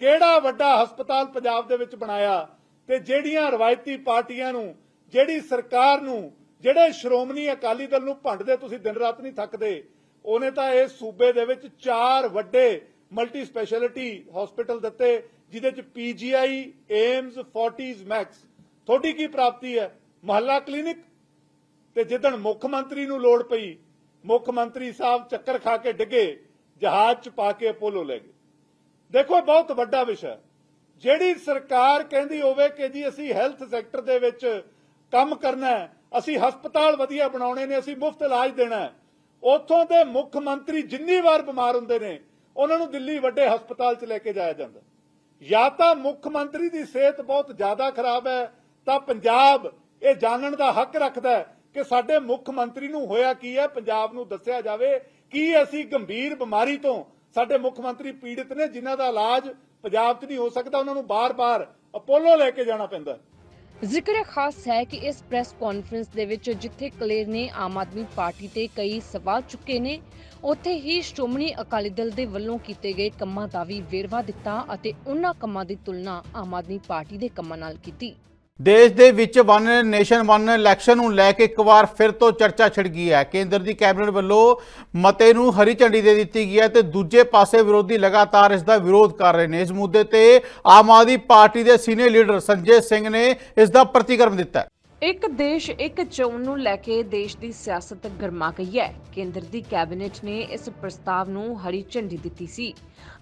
ਕਿਹੜਾ ਵੱਡਾ ਹਸਪਤਾਲ ਪੰਜਾਬ ਦੇ ਵਿੱਚ ਬਣਾਇਆ ਤੇ ਜਿਹੜੀਆਂ ਰਵਾਇਤੀ ਪਾਰਟੀਆਂ ਨੂੰ, ਜਿਹੜੀ ਸਰਕਾਰ ਨੂੰ, ਜਿਹੜੇ ਸ਼੍ਰੋਮਣੀ ਅਕਾਲੀ ਦਲ ਨੂੰ ਭੰਡਦੇ ਤੁਸੀਂ ਦਿਨ ਰਾਤ ਨਹੀਂ ਥੱਕਦੇ, ਉਹਨੇ ਤਾਂ ਇਸ ਸੂਬੇ ਦੇ ਵਿੱਚ ਚਾਰ ਵੱਡੇ ਮਲਟੀ ਸਪੈਸ਼ਲਿਟੀ ਹਸਪੀਟਲ ਦਿੱਤੇ ਜਿਹਦੇ ਚ ਪੀਜੀਆਈ ਏਮਸ ਫੋਰਟੀਜ਼, ਮੈਕਸ। ਤੁਹਾਡੀ ਕੀ ਪ੍ਰਾਪਤੀ ਹੈ? ਮਹੱਲਾ ਕਲੀਨਿਕ? ਤੇ ਜਿੱਦਣ ਮੁੱਖ ਮੰਤਰੀ ਨੂੰ ਲੋੜ ਪਈ, ਮੁੱਖ ਮੰਤਰੀ ਸਾਹਿਬ ਚੱਕਰ ਖਾ ਕੇ ਡਿੱਗੇ, ਜਹਾਜ਼ ਚ ਪਾ ਕੇ ਅਪੋਲੋ ਲੈ ਗਏ। ਦੇਖੋ, ਇਹ ਬਹੁਤ ਵੱਡਾ ਵਿਸ਼ਾ ਜਿਹੜੀ ਸਰਕਾਰ ਕਹਿੰਦੀ ਹੋਵੇ ਕਿ ਜੀ ਅਸੀਂ ਹੈਲਥ ਸੈਕਟਰ ਦੇ ਵਿੱਚ ਕੰਮ ਕਰਨਾ ਅਸੀਂ ਹਸਪਤਾਲ ਵਧੀਆ ਬਣਾਉਣੇ ਨੇ, ਅਸੀਂ ਮੁਫਤ ਇਲਾਜ ਦੇਣਾ ਹੈ ਦੇ ਮੁੱਖ ਮੰਤਰੀ ਜਿੰਨੀ ਵਾਰ ਬਿਮਾਰ ਹੁੰਦੇ ਨੇ, ਉਹਨਾਂ ਨੂੰ ਦਿੱਲੀ ਵੱਡੇ ਹਸਪਤਾਲ 'ਚ ਲੈ ਕੇ ਜਾਇਆ ਜਾਂਦਾ। ਜਾਂ ਤਾਂ ਮੁੱਖ ਮੰਤਰੀ ਦੀ ਸਿਹਤ ਬਹੁਤ ਜ਼ਿਆਦਾ ਖਰਾਬ ਹੈ, ਤਾਂ ਪੰਜਾਬ ਇਹ ਜਾਣਨ ਦਾ ਹੱਕ ਰੱਖਦਾ ਹੈ ਕਿ ਸਾਡੇ ਮੁੱਖ ਮੰਤਰੀ ਨੂੰ ਹੋਇਆ ਕੀ ਹੈ, ਪੰਜਾਬ ਨੂੰ ਦੱਸਿਆ ਜਾਵੇ ਕੀ ਅਸੀਂ ਗੰਭੀਰ ਬਿਮਾਰੀ ਤੋਂ ਸਾਡੇ ਮੁੱਖ ਮੰਤਰੀ ਪੀੜਿਤ ਨੇ ਜਿਨ੍ਹਾਂ ਦਾ ਇਲਾਜ ਪੰਜਾਬ 'ਚ ਨਹੀਂ ਹੋ ਸਕਦਾ, ਉਹਨਾਂ ਨੂੰ ਬਾਰ-ਬਾਰ ਅਪੋਲੋ ਲੈ ਕੇ ਜਾਣਾ ਪੈਂਦਾ ਜ਼ਿਕਰ ਖਾਸ ਹੈ ਕਿ ਇਸ ਪ੍ਰੈਸ ਕਾਨਫਰੰਸ ਦੇ ਵਿੱਚ ਜਿੱਥੇ ਕਲੇਰ ਨੇ ਆਮ ਆਦਮੀ ਪਾਰਟੀ ਤੇ ਕਈ ਸਵਾਲ ਚੁੱਕੇ ਨੇ, ਉੱਥੇ ਹੀ ਸ਼੍ਰੋਮਣੀ ਅਕਾਲੀ ਦਲ ਦੇ ਵੱਲੋਂ ਕੀਤੇ ਗਏ ਕੰਮਾਂ ਦਾ ਵੀ ਵੇਰਵਾ ਦਿੱਤਾ ਅਤੇ ਉਹਨਾਂ ਕੰਮਾਂ ਦੀ ਤੁਲਨਾ ਆਮ ਆਦਮੀ ਪਾਰਟੀ ਦੇ ਕੰਮਾਂ ਨਾਲ ਕੀਤੀ। ਦੇਸ਼ ਦੇ ਵਿੱਚ ਵਨ ਨੇਸ਼ਨ, ਵਨ ਇਲੈਕਸ਼ਨ ਨੂੰ ਲੈ ਕੇ ਇੱਕ ਵਾਰ ਫਿਰ ਤੋਂ ਚਰਚਾ ਛਿੜ ਗਈ ਹੈ। ਕੇਂਦਰ ਦੀ ਕੈਬਨਿਟ ਵੱਲੋਂ ਮਤੇ ਨੂੰ ਹਰੀ ਝੰਡੀ ਦੇ ਦਿੱਤੀ ਗਈ ਹੈ ਤੇ ਦੂਜੇ ਪਾਸੇ ਵਿਰੋਧੀ ਲਗਾਤਾਰ ਇਸ ਦਾ ਵਿਰੋਧ ਕਰ ਰਹੇ ਨੇ। ਇਸ ਮੁੱਦੇ ਤੇ ਆਮ ਆਦਮੀ ਪਾਰਟੀ ਦੇ ਸੀਨੀਅਰ ਲੀਡਰ ਸੰਜੇ ਸਿੰਘ ਨੇ ਇਸ ਦਾ ਪ੍ਰਤੀਕਰਮ ਦਿੱਤਾ ਇੱਕ ਦੇਸ਼ ਇੱਕ ਚੋਣ ਨੂੰ ਲੈ ਕੇ ਦੇਸ਼ ਦੀ ਸਿਆਸਤ ਗਰਮਾ ਗਈ ਹੈ। ਕੇਂਦਰ ਦੀ ਕੈਬਨਿਟ ਨੇ ਇਸ ਪ੍ਰਸਤਾਵ ਨੂੰ ਹਰੀ ਝੰਡੀ ਦਿੱਤੀ ਸੀ।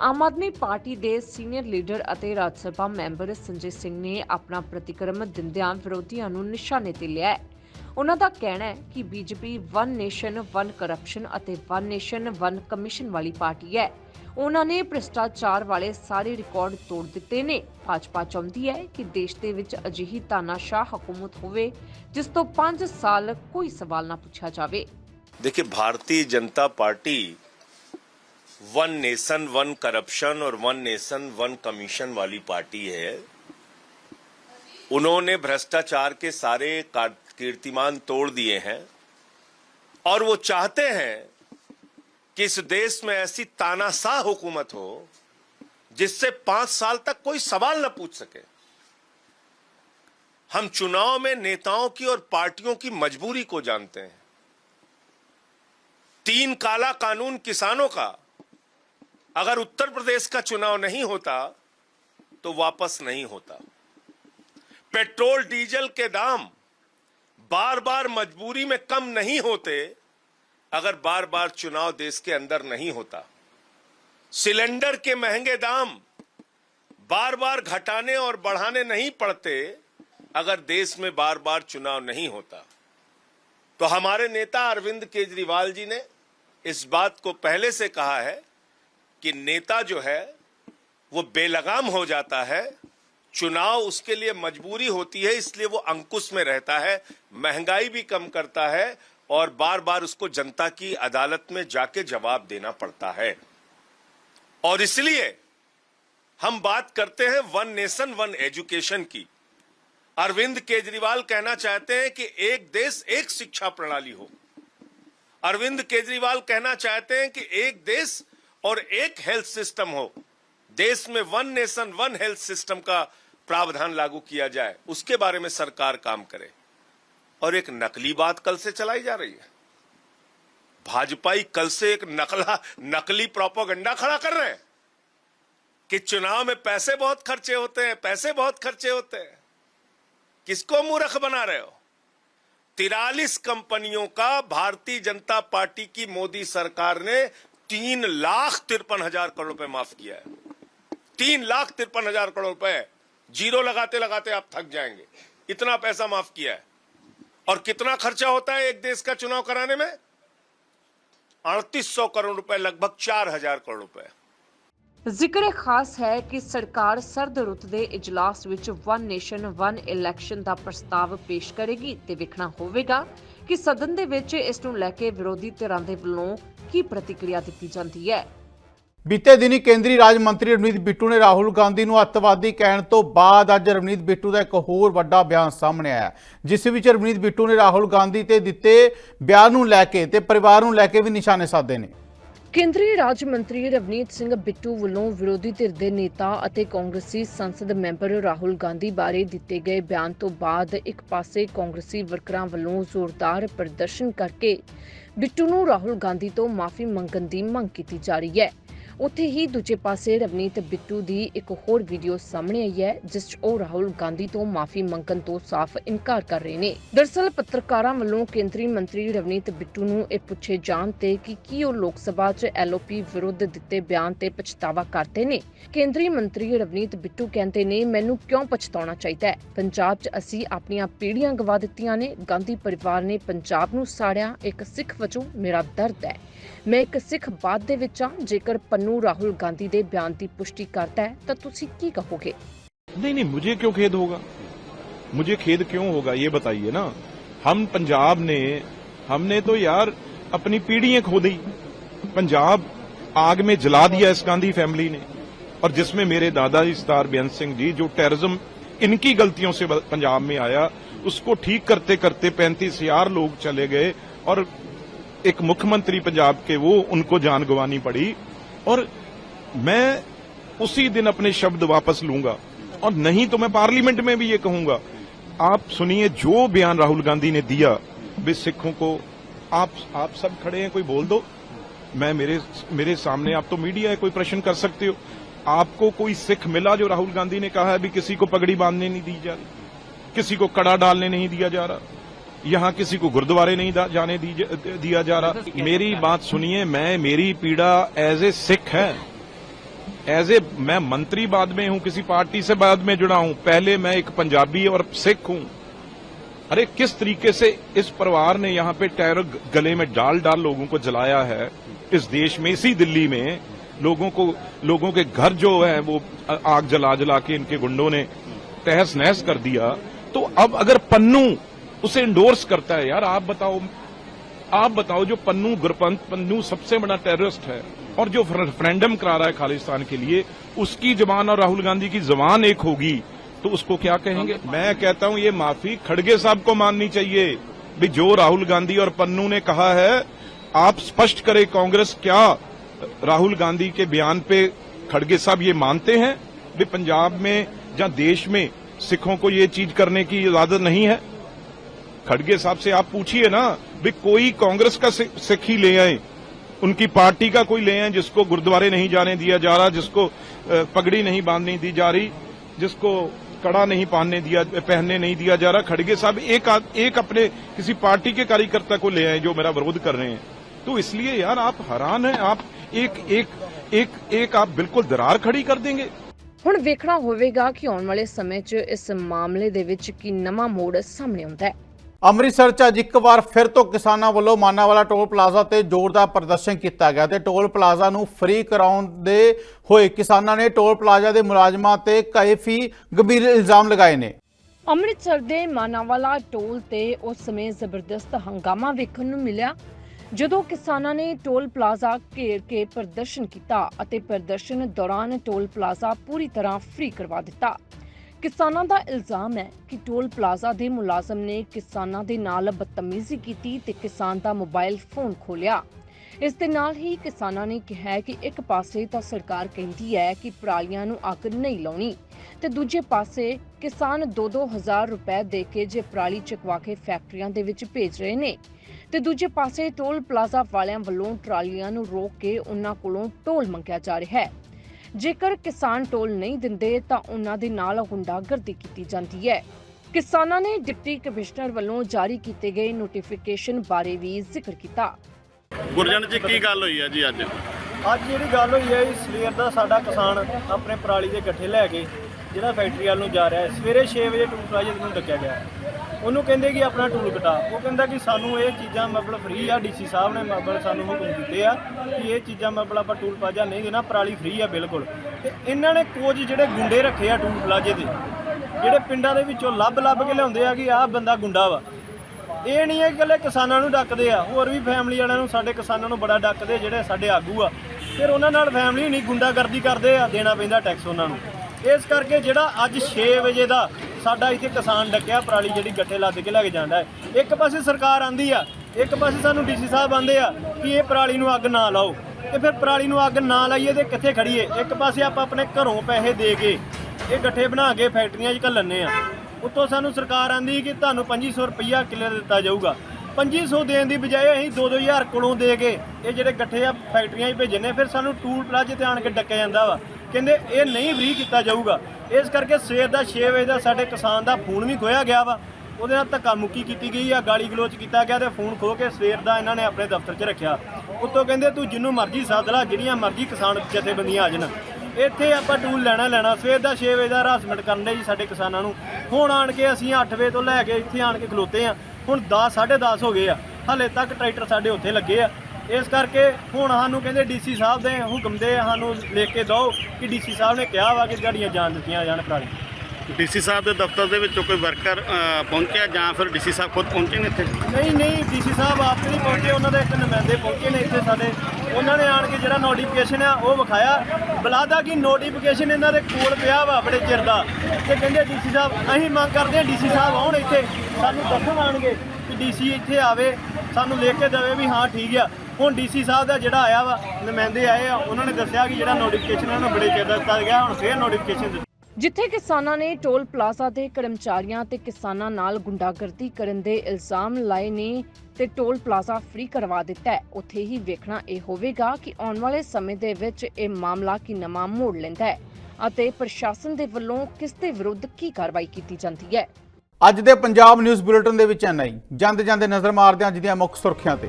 ਆਮ ਆਦਮੀ ਪਾਰਟੀ ਦੇ ਸੀਨੀਅਰ ਲੀਡਰ ਅਤੇ ਰਾਜ ਸਭਾ ਮੈਂਬਰ ਸੰਜੇ ਸਿੰਘ ਨੇ ਆਪਣਾ ਪ੍ਰਤੀਕਰਮ ਦਿੰਦਿਆਂ ਵਿਰੋਧੀਆਂ ਨੂੰ ਨਿਸ਼ਾਨੇ ਤੇ ਲਿਆ ਹੈ। ਉਹਨਾਂ ਦਾ ਕਹਿਣਾ ਹੈ ਕਿ BJP one nation one corruption ਅਤੇ ਵਨ ਨੇਸ਼ਨ ਵਨ ਕਮਿਸ਼ਨ ਵਾਲੀ ਪਾਰਟੀ ਹੈ। ਉਹਨਾਂ ਨੇ ਭ੍ਰਿਸ਼ਟਾਚਾਰ ਵਾਲੇ ਸਾਰੇ ਰਿਕਾਰਡ ਤੋੜ ਦਿੱਤੇ ਨੇ ਭਾਜਪਾ ਚਾਹੁੰਦੀ ਹੈ ਕਿ ਦੇਸ਼ ਦੇ ਵਿੱਚ ਅਜਿਹੀ ਤਾਨਾਸ਼ਾਹ ਹਕੂਮਤ ਹੋਵੇ ਜਿਸ ਤੋਂ 5 ਸਾਲ ਕੋਈ ਸਵਾਲ ਨਾ ਪੁੱਛਿਆ ਜਾਵੇ देखिए Bharatiya Janata Party one nation one corruption और वन नेशन वन कमीशन वाली पार्टी है उन्होंने भ्रष्टाचार के सारे का- कीर्तिमान तोड़ दिए हैं और वो चाहते हैं कि इस देश में ऐसी तानाशाह हुकूमत हो जिससे पाँच साल तक कोई सवाल न पूछ सके। हम चुनाव में नेताओं की और पार्टियों की मजबूरी को जानते हैं। तीन काला कानून किसानों का, अगर उत्तर प्रदेश का चुनाव नहीं होता तो वापस नहीं होता। पेट्रोल, डीजल के दाम बार बार मजबूरी में कम नहीं होते अगर बार बार चुनाव देश के अंदर नहीं होता, सिलेंडर के महँगे दाम बार बार घटाने और बढ़ाने नहीं पड़ते, अगर देश में बार बार चुनाव नहीं होता तो हमारे नेता अरविंद केजरीवाल जी ने इस बात को पहले से कहा है कि नेता जो है, वो बेलगाम हो जाता है, चुनाव उसके लिए मजबूरी होती है, इसलिए वो अंकुश में रहता है, महँगाई भी कम करता है और बार बार उसको जनता की अदालत में जाके जवाब देना पड़ता है। और इसलिए हम बात करते हैं वन नेशन, वन एजुकेशन की। अरविंद केजरीवाल कहना चाहते हैं कि एक देश एक शिक्षा प्रणाली हो। अरविंद केजरीवाल कहना चाहते हैं कि एक देश और एक हेल्थ सिस्टम हो। देश में one nation, one health system का प्रावधान लागू किया जाए। उसके बारे में सरकार काम करे। और एक नकली बात कल से चलाई जा रही है। भाजपाई कल से एक नकला, नकली प्रोपोगंडा खड़ा कर रहे हैं कि चुनाव में पैसे बहुत खर्चे होते हैं, पैसे बहुत खर्चे होते हैं। किसको मूर्ख बना रहे हो? तिरालीस कंपनियों का भारतीय जनता पार्टी की मोदी सरकार ने तीन लाख तिरपन हज़ार करोड़ रुपए माफ़ किया है। तीन लाख तिरपन हज़ार करोड़ रुपए। ज़ीरो लगाते लगाते आप थक जाएँगे। इतना पैसा माफ़ किया है। और कितना खर्चा होता है एक देश का चुनाव कराने में अड़तीस सौ करोड़ रुपए लगभग चार हजार करोड़ रुपए ਜ਼ਿਕਰ ਖਾਸ ਹੈ ਕਿ ਸਰਕਾਰ ਸਰਦ ਰੁੱਤ ਦੇ ਇਜਲਾਸ ਵਿੱਚ ਵਨ ਨੇਸ਼ਨ ਵਨ ਇਲੈਕਸ਼ਨ ਦਾ ਪ੍ਰਸਤਾਵ ਪੇਸ਼ ਕਰੇਗੀ ਤੇ ਵੇਖਣਾ ਹੋਵੇਗਾ ਕਿ ਸਦਨ ਦੇ ਵਿੱਚ ਇਸ ਨੂੰ ਲੈ ਕੇ ਵਿਰੋਧੀ ਧਿਰਾਂ ਦੇ ਵੱਲੋਂ ਕੀ ਪ੍ਰਤੀਕਿਰਿਆ ਦਿੱਤੀ ਜਾਂਦੀ ਹੈ ਬੀਤੇ ਦਿਨੀ ਕੇਂਦਰੀ ਰਾਜ ਮੰਤਰੀ ਰਵਨੀਤ ਬਿੱਟੂ ਨੇ ਰਾਹੁਲ ਗਾਂਧੀ ਨੂੰ ਅੱਤਵਾਦੀ ਕਹਿਣ ਤੋਂ ਬਾਅਦ ਅੱਜ ਰਵਨੀਤ ਬਿੱਟੂ ਦਾ ਇੱਕ ਹੋਰ ਵੱਡਾ ਬਿਆਨ ਸਾਹਮਣੇ ਆਇਆ ਜਿਸ ਵਿੱਚ ਰਵਨੀਤ ਬਿੱਟੂ ਨੇ ਰਾਹੁਲ ਗਾਂਧੀ ਤੇ ਦਿੱਤੇ ਬਿਆਨ ਨੂੰ ਲੈ ਕੇ ਤੇ ਪਰਿਵਾਰ ਨੂੰ ਲੈ ਕੇ ਵੀ ਨਿਸ਼ਾਨੇ ਸਾਧੇ ਨੇ। ਕੇਂਦਰੀ ਰਾਜ ਮੰਤਰੀ ਰਵਨੀਤ ਸਿੰਘ ਬਿੱਟੂ ਵੱਲੋਂ ਵਿਰੋਧੀ ਧਿਰ ਦੇ ਨੇਤਾ ਅਤੇ ਕਾਂਗਰਸੀ ਸੰਸਦ ਮੈਂਬਰ ਰਾਹੁਲ ਗਾਂਧੀ ਬਾਰੇ ਦਿੱਤੇ ਗਏ ਬਿਆਨ ਤੋਂ ਬਾਅਦ ਇੱਕ ਪਾਸੇ ਕਾਂਗਰਸੀ ਵਰਕਰਾਂ ਵੱਲੋਂ ਜ਼ੋਰਦਾਰ ਪ੍ਰਦਰਸ਼ਨ ਕਰਕੇ ਬਿੱਟੂ ਨੂੰ ਰਾਹੁਲ ਗਾਂਧੀ ਤੋਂ ਮਾਫੀ ਮੰਗਣ ਦੀ ਮੰਗ ਕੀਤੀ ਜਾ ਰਹੀ ਹੈ। ਉੱਥੇ ਹੀ ਦੂਜੇ ਪਾਸੇ ਰਵਨੀਤ ਬਿੱਟੂ ਦੀ ਇੱਕ ਹੋਰ ਵੀਡੀਓ ਸਾਹਮਣੇ ਆਈ ਹੈ, ਜਿਸ 'ਚ ਉਹ ਰਾਹੁਲ ਗਾਂਧੀ ਤੋਂ ਮਾਫੀ ਮੰਗਣ ਤੋਂ ਸਾਫ਼ ਇਨਕਾਰ ਕਰ ਰਹੇ ਨੇ। ਦਰਸਲ ਪੱਤਰਕਾਰਾਂ ਵੱਲੋਂ ਕੇਂਦਰੀ ਮੰਤਰੀ ਰਵਨੀਤ ਬਿੱਟੂ ਨੂੰ ਇਹ ਪੁੱਛੇ ਜਾਣ ਤੇ ਕਿ ਕੀ ਉਹ ਲੋਕ ਸਭਾ 'ਚ ਐਲਓਪੀ ਵਿਰੁੱਧ ਦਿੱਤੇ ਬਿਆਨ ਤੇ ਪਛਤਾਵਾ ਕਰਦੇ ਨੇ। ਕੇਂਦਰੀ ਮੰਤਰੀ ਰਵਨੀਤ ਬਿੱਟੂ ਕਹਿੰਦੇ ਨੇ, ਮੈਨੂੰ ਕਿਉਂ ਪਛਤਾਉਣਾ ਚਾਹੀਦਾ ਹੈ? ਪੰਜਾਬ 'ਚ ਅਸੀਂ ਆਪਣੀਆਂ ਪੀੜ੍ਹੀਆਂ ਗਵਾ ਦਿੱਤੀਆਂ ਨੇ। ਗਾਂਧੀ ਪਰਿਵਾਰ ਨੇ ਪੰਜਾਬ ਨੂੰ ਸਾੜਿਆ। ਇੱਕ ਸਿੱਖ ਵਜੋਂ ਮੇਰਾ ਦਰਦ ਹੈ। ਮੈਂ ਇੱਕ ਸਿੱਖ ਬਾਤ ਦੇ ਵਿੱਚ ਹਾਂ। ਜੇਕਰ ਪੰਨੂ ਰਾਹੁਲ ਗਾਂਧੀ ਦੇ ਬਿਆਨ ਦੀ ਪੁਸ਼ਟੀ ਕਰਦਾ ਹੈ ਤਾਂ ਤੁਸੀਂ ਕੀ ਕਹੋਗੇ नहीं नहीं मुझे क्यों खेद होगा मुझे खेद क्यों होगा ये बताइए ना हम पंजाब ने हमने तो यार अपनी पीढ़ियां खो दी पंजाब आग में जला दिया इस गांधी फैमिली ने और जिसमें मेरे दादाजी सरदार बेअंत सिंह जी जो टेररिज्म इनकी गलतियों से पंजाब में आया उसको ठीक करते करते पैंतीस हजार लोग चले गए और एक मुख्यमंत्री पंजाब के वो उनको जान गंवानी पड़ी और मैं उसी दिन अपने शब्द वापस लूँगा। और नहीं तो मैं पार्लियामेंट में भी ये कहूँगा। आप सुनिए, जो बयान राहुल गांधी ने दिया, वे सिखों को, आप आप सब खड़े हैं, कोई बोल दो। मैं मेरे मेरे सामने आप तो मीडिया है, कोई प्रश्न कर सकते हो। आपको कोई सिख मिला जो राहुल गांधी ने कहा है भी किसी को पगड़ी बांधने नहीं दी जा रही, किसी को कड़ा डालने नहीं दिया जा रहा। यहाँ किसी को गुरुद्वारे नहीं जाने दिया जा रहा। मेरी बात सुनिए, मैं, मेरी पीड़ा एज ए सिख है। एज ए मैं मंत्री बाद में हूँ, किसी पार्टी से बाद में जुड़ा हूँ। पहले मैं एक पंजाबी और सिख हूँ। अरे, किस तरीके से इस परिवार ने यहाँ पे टैर गले में डाल डाल लोगों को जलाया है? इस देश में, इसी दिल्ली में, लोगों को, लोगों के घर जो है, वो आग जला जला के इनके गुंडों ने तहस नहस कर दिया। तो अब अगर पन्नू उसे इंडोर्स करता है, यार, आप बताओ आप बताओ जो पन्नू गुरपंत, पन्नू सबसे बड़ा टेररिस्ट है और जो रेफरेंडम करा रहा है खालिस्तान के लिए, उसकी जबान और राहुल गांधी की जबान एक होगी तो उसको क्या कहेंगे? मैं कहता हूँ, ये माफ़ी खड़गे साहब को माननी चाहिए। भी जो राहुल गांधी और पन्नू ने कहा है, आप स्पष्ट करें, कांग्रेस क्या राहुल गांधी के बयान पे खड़गे साहब ये मानते हैं? भी पंजाब में या देश में सिखों को ये चीज़ करने की इजाज़त नहीं है? खड़गे साहब से आप पूछिए ना भी कोई कांग्रेस का सिख सिख ही ले आए उनकी पार्टी का कोई ले आए जिसको गुरुद्वारे नहीं जाने दिया जा रहा जिसको अ, पगड़ी नहीं बांधने दी जा रही जिसको कड़ा नहीं पहनने दिया पहनने नहीं दिया जा रहा खड़गे साहब एक आद- एक अपने किसी पार्टी के कार्यकर्ता को ले आए जो मेरा विरोध कर रहे हैं तो इसलिए यार आप हैरान हैं आप एक एक एक एक आप बिल्कुल दरार खड़ी कर देंगे ਹੁਣ ਵੇਖਣਾ ਹੋਵੇਗਾ ਕਿ ਆਉਣ ਵਾਲੇ ਸਮੇਂ 'ਚ ਇਸ ਮਾਮਲੇ ਦੇ ਵਿੱਚ ਕੀ ਨਵਾਂ ਮੋੜ ਸਾਹਮਣੇ ਆਉਂਦਾ ਹੈ ਅੰਮ੍ਰਿਤਸਰ 'ਚ ਅੱਜ ਇੱਕ ਵਾਰ ਫਿਰ ਤੋਂ ਕਿਸਾਨਾਂ ਵੱਲੋਂ ਮਾਨਾਵਾਲਾ ਟੋਲ ਪਲਾਜ਼ਾ ਤੇ ਜ਼ੋਰਦਾਰ ਪ੍ਰਦਰਸ਼ਨ ਕੀਤਾ ਗਿਆ ਤੇ ਟੋਲ ਪਲਾਜ਼ਾ ਨੂੰ ਫ੍ਰੀ ਕਰਾਉਣ ਦੇ ਹੋਏ ਕਿਸਾਨਾਂ ਨੇ ਟੋਲ ਪਲਾਜ਼ਾ ਦੇ ਮੁਲਾਜ਼ਮਾਂ ਤੇ ਕਾਫੀ ਗੰਭੀਰ ਇਲਜ਼ਾਮ ਲਗਾਏ ਨੇ। ਅੰਮ੍ਰਿਤਸਰ ਦੇ ਮਾਨਾਵਾਲਾ ਟੋਲ ਤੇ ਉਸ ਸਮੇਂ ਜ਼ਬਰਦਸਤ ਹੰਗਾਮਾ ਵੇਖਣ ਨੂੰ ਮਿਲਿਆ, ਜਦੋਂ ਕਿਸਾਨਾਂ ਨੇ ਟੋਲ ਪਲਾਜ਼ਾ ਘੇਰ ਕੇ ਪ੍ਰਦਰਸ਼ਨ ਕੀਤਾ ਅਤੇ ਪ੍ਰਦਰਸ਼ਨ ਦੌਰਾਨ ਟੋਲ ਪਲਾਜ਼ਾ ਪੂਰੀ ਤਰ੍ਹਾਂ ਫ੍ਰੀ ਕਰਵਾ ਦਿੱਤਾ। ਕਿਸਾਨਾਂ ਦਾ ਇਲਜ਼ਾਮ ਹੈ ਕਿ ਟੋਲ ਪਲਾਜ਼ਾ ਦੇ ਮੁਲਾਜ਼ਮ ਨੇ ਕਿਸਾਨਾਂ ਦੇ ਨਾਲ ਬਦਤਮੀਜ਼ੀ ਕੀਤੀ ਤੇ ਕਿਸਾਨ ਦਾ ਮੋਬਾਈਲ ਫੋਨ ਖੋਲਿਆ ਇਸ ਦੇ ਨਾਲ ਹੀ ਕਿਸਾਨਾਂ ਨੇ ਕਿਹਾ ਕਿ ਇੱਕ ਪਾਸੇ ਤਾਂ ਸਰਕਾਰ ਕਹਿੰਦੀ ਹੈ ਕਿ ਪਰਾਲੀਆਂ ਨੂੰ ਅੱਗ ਨਹੀਂ ਲਾਉਣੀ ਤੇ ਦੂਜੇ ਪਾਸੇ ਕਿਸਾਨ 2-2000 ਰੁਪਏ ਦੇ ਕੇ ਜੇ ਪਰਾਲੀ ਚਕਵਾ ਕੇ ਫੈਕਟਰੀਆਂ ਦੇ ਵਿੱਚ ਭੇਜ ਰਹੇ ਨੇ ਤੇ ਦੂਜੇ ਪਾਸੇ ਟੋਲ ਪਲਾਜ਼ਾ ਵਾਲਿਆਂ ਵੱਲੋਂ ਟਰਾਲੀਆਂ ਨੂੰ ਰੋਕ ਕੇ ਉਹਨਾਂ ਕੋਲੋਂ ਟੋਲ ਮੰਗਿਆ ਜਾ ਰਿਹਾ ਹੈ। ਜੇਕਰ ਕਿਸਾਨ ਟੋਲ ਨਹੀਂ ਦਿੰਦੇ ਤਾਂ ਉਹਨਾਂ ਦੇ ਨਾਲ ਗੁੰਡਾਗਰਦੀ ਕੀਤੀ ਜਾਂਦੀ ਹੈ। ਕਿਸਾਨਾਂ ਨੇ ਡਿਪਟੀ ਕਮਿਸ਼ਨਰ ਵੱਲੋਂ ਜਾਰੀ ਕੀਤੇ ਗਏ ਨੋਟੀਫਿਕੇਸ਼ਨ ਬਾਰੇ ਵੀ ਜ਼ਿਕਰ ਕੀਤਾ। ਗੁਰਜਨ ਜੀ ਕੀ ਗੱਲ ਹੋਈ ਹੈ ਜੀ ਅੱਜ? ਅੱਜ ਜਿਹੜੀ ਗੱਲ ਹੋਈ ਹੈ ਇਸ ਸਵੇਰ ਦਾ ਸਾਡਾ ਕਿਸਾਨ ਆਪਣੇ ਪਰਾਲੀ ਦੇ ਗੱਠੇ ਲੈ ਕੇ ਜਿਹੜਾ ਫੈਕਟਰੀ ਵੱਲ ਨੂੰ ਜਾ ਰਿਹਾ ਹੈ। ਸਵੇਰੇ 6 ਵਜੇ ਟੂਲ ਪਲਾਜ਼ੇ ਨੂੰ ਡੱਕਿਆ ਗਿਆ। ਉਹਨੂੰ ਕਹਿੰਦੇ ਕਿ ਆਪਣਾ ਟੂਲ ਕਟਾ। ਉਹ ਕਹਿੰਦਾ ਕਿ ਸਾਨੂੰ ਇਹ ਚੀਜ਼ਾਂ ਮਤਲਬ ਫ੍ਰੀ ਆ, ਡੀਸੀ ਸਾਹਿਬ ਨੇ ਮਤਲਬ ਸਾਨੂੰ ਹੁਕਮ ਦਿੱਤੇ ਆ ਕਿ ਇਹ ਚੀਜ਼ਾਂ ਮਤਲਬ ਆਪਾਂ ਟੂਲ ਪਲਾਜ਼ਾ ਨਹੀਂ ਦੇਣਾ, ਪਰਾਲੀ ਫ੍ਰੀ ਆ ਬਿਲਕੁਲ। ਤੇ ਇਹਨਾਂ ਨੇ ਕੁਝ ਜਿਹੜੇ ਗੁੰਡੇ ਰੱਖੇ ਆ ਟੂਲ ਪਲਾਜ਼ੇ ਦੇ, ਜਿਹੜੇ ਪਿੰਡਾਂ ਦੇ ਵਿੱਚੋਂ ਲੱਭ ਲੱਭ ਕੇ ਲਿਆਉਂਦੇ ਆ ਕਿ ਆਹ ਬੰਦਾ ਗੁੰਡਾ ਵਾ। ਇਹ ਨਹੀਂ ਹੈ ਕਿ ਇਕੱਲੇ ਕਿਸਾਨਾਂ ਨੂੰ ਡੱਕਦੇ ਆ, ਹੋਰ ਵੀ ਫੈਮਿਲੀ ਵਾਲਿਆਂ ਨੂੰ, ਸਾਡੇ ਕਿਸਾਨਾਂ ਨੂੰ ਬੜਾ ਡੱਕਦੇ ਜਿਹੜੇ ਸਾਡੇ ਆਗੂ ਆ। ਫਿਰ ਉਹਨਾਂ ਨਾਲ ਫੈਮਿਲੀ ਨਹੀਂ, ਗੁੰਡਾਗਰਦੀ ਕਰਦੇ ਆ, ਦੇਣਾ ਪੈਂਦਾ ਟੈਕਸ ਉਹਨਾਂ ਨੂੰ। ਇਸ ਕਰਕੇ ਜਿਹੜਾ ਅੱਜ 6 ਵਜੇ ਦਾ ਸਾਡਾ ਇੱਥੇ ਕਿਸਾਨ ਡੱਕਿਆ, ਪਰਾਲੀ ਜਿਹੜੀ ਗੱਟੇ ਲੱਦ ਕੇ ਲੈ ਕੇ ਜਾਂਦਾ ਹੈ। ਇੱਕ ਪਾਸੇ ਸਰਕਾਰ ਆਂਦੀ ਆ, ਇੱਕ ਪਾਸੇ ਸਾਨੂੰ ਡੀਸੀ ਸਾਹਿਬ ਆਂਦੇ ਆ ਕਿ ਇਹ ਪਰਾਲੀ ਨੂੰ ਅੱਗ ਨਾ ਲਾਓ। ਤੇ ਫਿਰ ਪਰਾਲੀ ਨੂੰ ਅੱਗ ਨਾ ਲਾਈਏ ਤੇ ਕਿੱਥੇ ਖੜੀਏ? ਇੱਕ ਪਾਸੇ ਆਪਾਂ ਆਪਣੇ ਘਰੋਂ ਪੈਸੇ ਦੇ ਕੇ ਇਹ ਗੱਠੇ ਬਣਾ ਕੇ ਫੈਕਟਰੀਆਂ 'ਚ ਘੱਲਣੇ ਆ। ਉੱਤੋਂ ਸਾਨੂੰ ਸਰਕਾਰ ਆਂਦੀ ਕਿ ਤੁਹਾਨੂੰ 2500 ਰੁਪਈਆ ਕਿੱਲੇ ਦਿੱਤਾ ਜਾਊਗਾ। 2500 ਦੇਣ ਦੀ ਬਜਾਏ ਅਸੀਂ 2-2000 ਕੋਲੋਂ ਦੇ ਕੇ ਇਹ ਜਿਹੜੇ ਗੱਠੇ ਆ ਫੈਕਟਰੀਆਂ 'ਚ ਭੇਜਣੇ ਫਿਰ ਸਾਨੂੰ ਟੂਲ ਪਲਾਜ਼ੇ ਤੇ ਆਣ ਕੇ ਡੱਕਿਆ ਜਾਂਦਾ ਵਾ। ਕਹਿੰਦੇ ਇਹ ਨਹੀਂ ਫ੍ਰੀ ਕੀਤਾ ਜਾਊਗਾ। ਇਸ ਕਰਕੇ ਸਵੇਰ ਦਾ 6 ਵਜੇ ਦਾ ਸਾਡੇ ਕਿਸਾਨ ਦਾ ਫੋਨ ਵੀ ਖੋਇਆ ਗਿਆ ਵਾ। ਉਹਦੇ ਨਾਲ ਧੱਕਾ ਮੁੱਕੀ ਕੀਤੀ ਗਈ ਆ, ਗਾਲੀ ਗਲੋਚ ਕੀਤਾ ਗਿਆ ਤੇ ਫੋਨ ਖੋ ਕੇ ਸਵੇਰ ਦਾ ਇਹਨਾਂ ਨੇ ਆਪਣੇ ਦਫ਼ਤਰ 'ਚ ਰੱਖਿਆ। ਉੱਤੋਂ ਕਹਿੰਦੇ ਤੂੰ ਜਿੰਨੂੰ ਮਰਜ਼ੀ ਸੱਦ ਲਾ, ਜਿਹੜੀਆਂ ਮਰਜ਼ੀ ਕਿਸਾਨ ਜਥੇਬੰਦੀਆਂ ਆ ਜਾਣ। ਇੱਥੇ ਆਪਾਂ ਟੂਲ ਲੈਣਾ ਲੈਣਾ। ਸਵੇਰ ਦਾ 6 ਵਜੇ ਦਾ ਹਰਾਸਮੈਂਟ ਕਰਨ ਦੇ ਜੀ ਸਾਡੇ ਕਿਸਾਨਾਂ ਨੂੰ। ਹੁਣ ਆਣ ਕੇ ਅਸੀਂ 8 ਵਜੇ ਤੋਂ ਲੈ ਕੇ ਇੱਥੇ ਆਣ ਕੇ ਖਲੋਤੇ ਆ। ਹੁਣ 10 10:30 ਹੋ ਗਏ ਆ। ਹਲੇ ਤੱਕ ਟਰੈਕਟਰ ਸਾਡੇ ਉੱਥੇ ਲੱਗੇ ਆ। ਇਸ ਕਰਕੇ ਹੁਣ ਸਾਨੂੰ ਕਹਿੰਦੇ ਡੀਸੀ ਸਾਹਿਬ ਦੇ ਹੁਕਮ ਦੇ ਸਾਨੂੰ ਲਿਖ ਕੇ ਦਿਓ ਕਿ ਡੀਸੀ ਸਾਹਿਬ ਨੇ ਕਿਹਾ ਵਾ ਕਿ ਗਾੜੀਆਂ ਜਾਣ ਦਿੱਤੀਆਂ ਜਾਣ ਪਰਾਲੀ ਡੀਸੀ ਸਾਹਿਬ ਦੇ ਦਫ਼ਤਰ ਦੇ ਵਿੱਚੋਂ ਕੋਈ ਵਰਕਰ ਅ, ਪਹੁੰਚਿਆ ਜਾਂ ਫਿਰ ਡੀਸੀ ਸਾਹਿਬ ਖੁਦ ਪਹੁੰਚੇ ਨੇ ਇੱਥੇ? ਨਹੀਂ ਨਹੀਂ ਡੀਸੀ ਸਾਹਿਬ ਆਪ ਨਹੀਂ ਪਹੁੰਚੇ ਉਹਨਾਂ ਦੇ ਇੱਕ ਨੁਮਾਇੰਦੇ ਪਹੁੰਚੇ ਨੇ ਇੱਥੇ ਸਾਡੇ। ਉਹਨਾਂ ਨੇ ਆਣ ਕੇ ਜਿਹੜਾ ਨੋਟੀਫਿਕੇਸ਼ਨ ਆ ਉਹ ਵਿਖਾਇਆ। ਬਲਾਦਾ ਕਿ ਨੋਟੀਫਿਕੇਸ਼ਨ ਇਹਨਾਂ ਦੇ ਕੋਲ ਪਿਆ ਵਾ ਬੜੇ ਚਿਰ ਦਾ। ਤੇ ਕਹਿੰਦੇ ਡੀਸੀ ਸਾਹਿਬ ਅਸੀਂ ਮੰਗ ਕਰਦੇ ਹਾਂ ਡੀਸੀ ਸਾਹਿਬ ਆਉਣ ਇੱਥੇ। ਸਾਨੂੰ ਦੱਸਣ ਆਣਗੇ ਕਿ ਡੀਸੀ ਇੱਥੇ ਆਵੇ। ਸਾਨੂੰ ਲਿਖ ਕੇ ਦੇਵੇ ਵੀ ਹਾਂ ਠੀਕ ਆ। ਹੁਣ ਡੀਸੀ ਸਾਹਿਬ ਦਾ ਜਿਹੜਾ ਆਇਆ ਵਾ ਨੁਮਾਇੰਦੇ ਆਏ ਆ ਉਹਨਾਂ ਨੇ ਦੱਸਿਆ ਕਿ ਜਿਹੜਾ ਨੋਟੀਫਿਕੇਸ਼ਨ ਇਹਨਾਂ ਨੂੰ ਬੜੇ ਚਿਰ ਦਾ ਦਿੱਤਾ ਗਿਆ ਹੁਣ ਫੇਰ ਨੋਟੀਫਿਕੇਸ਼ਨ ਦਿੱਤੀ। ਜਿੱਥੇ ਕਿਸਾਨਾਂ ਨੇ ਟੋਲ ਪਲਾਜ਼ਾ ਦੇ ਕਰਮਚਾਰੀਆਂ ਤੇ ਕਿਸਾਨਾਂ ਨਾਲ ਗੁੰਡਾਗਰਦੀ ਕਰਨ ਦੇ ਇਲਜ਼ਾਮ ਲਾਏ ਨੇ ਤੇ ਟੋਲ ਪਲਾਜ਼ਾ ਫ੍ਰੀ ਕਰਵਾ ਦਿੱਤਾ ਹੈ। ਉੱਥੇ ਹੀ ਵੇਖਣਾ ਇਹ ਹੋਵੇਗਾ ਕਿ ਆਉਣ ਵਾਲੇ ਸਮੇਂ ਦੇ ਵਿੱਚ ਇਹ ਮਾਮਲਾ ਕੀ ਨਵਾਂ ਮੋੜ ਲੈਂਦਾ ਹੈ ਅਤੇ ਪ੍ਰਸ਼ਾਸਨ ਦੇ ਵੱਲੋਂ ਕਿਸ ਦੇ ਵਿਰੁੱਧ ਕੀ ਕਾਰਵਾਈ ਕੀਤੀ ਜਾਂਦੀ ਹੈ? ਅੱਜ ਦੇ ਪੰਜਾਬ ਨਿਊਜ਼ ਬੁਲੇਟਿਨ ਦੇ ਵਿੱਚ ਇੰਨਾ ਹੀ। ਜਾਂਦੇ ਜਾਂਦੇ ਨਜ਼ਰ ਮਾਰਦੇ ਹਾਂ ਅੱਜ ਦੀਆਂ ਮੁੱਖ ਸੁਰਖੀਆਂ ਤੇ।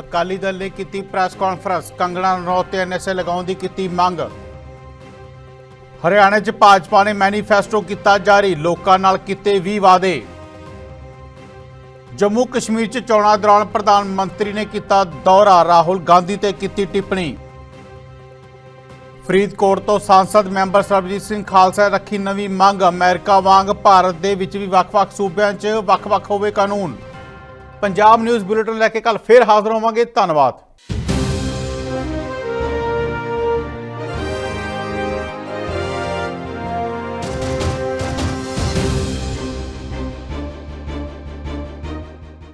ਅਕਾਲੀ ਦਲ ਨੇ ਕੀਤੀ ਪ੍ਰੈਸ ਕਾਨਫਰੰਸ, ਕੰਗਣਾ ਰਣੌਤ ਤੇ ਐਨਐਸਏ ਲਗਾਉਣ ਦੀ ਕੀਤੀ ਮੰਗ। ਹਰਿਆਣਾ 'ਚ ਭਾਜਪਾ ਨੇ ਮੈਨੀਫੈਸਟੋ ਕੀਤਾ ਜਾਰੀ, ਲੋਕਾਂ ਨਾਲ ਕੀਤੇ 20 ਵਾਅਦੇ। ਜੰਮੂ ਕਸ਼ਮੀਰ 'ਚ ਚੋਣਾਂ ਦੌਰਾਨ ਪ੍ਰਧਾਨ ਮੰਤਰੀ ਨੇ ਕੀਤਾ ਦੌਰਾ, ਰਾਹੁਲ ਗਾਂਧੀ ਤੇ ਕੀਤੀ ਟਿੱਪਣੀ। ਫਰੀਦਕੋਟ ਤੋਂ ਸੰਸਦ ਮੈਂਬਰ ਸਰਬਜੀਤ ਸਿੰਘ ਖਾਲਸਾ ਰੱਖੀ ਨਵੀਂ ਮੰਗ, ਅਮਰੀਕਾ ਵਾਂਗ ਭਾਰਤ ਦੇ ਵਿੱਚ ਵੀ ਵੱਖ-ਵੱਖ ਸੂਬਿਆਂ 'ਚ ਵੱਖ-ਵੱਖ ਹੋਵੇ ਕਾਨੂੰਨ। ਪੰਜਾਬ ਨਿਊਜ਼ ਬੁਲੇਟਿਨ ਲੈ ਕੇ ਕੱਲ ਫੇਰ ਹਾਜ਼ਰ ਹੋਵਾਂਗੇ। ਧੰਨਵਾਦ।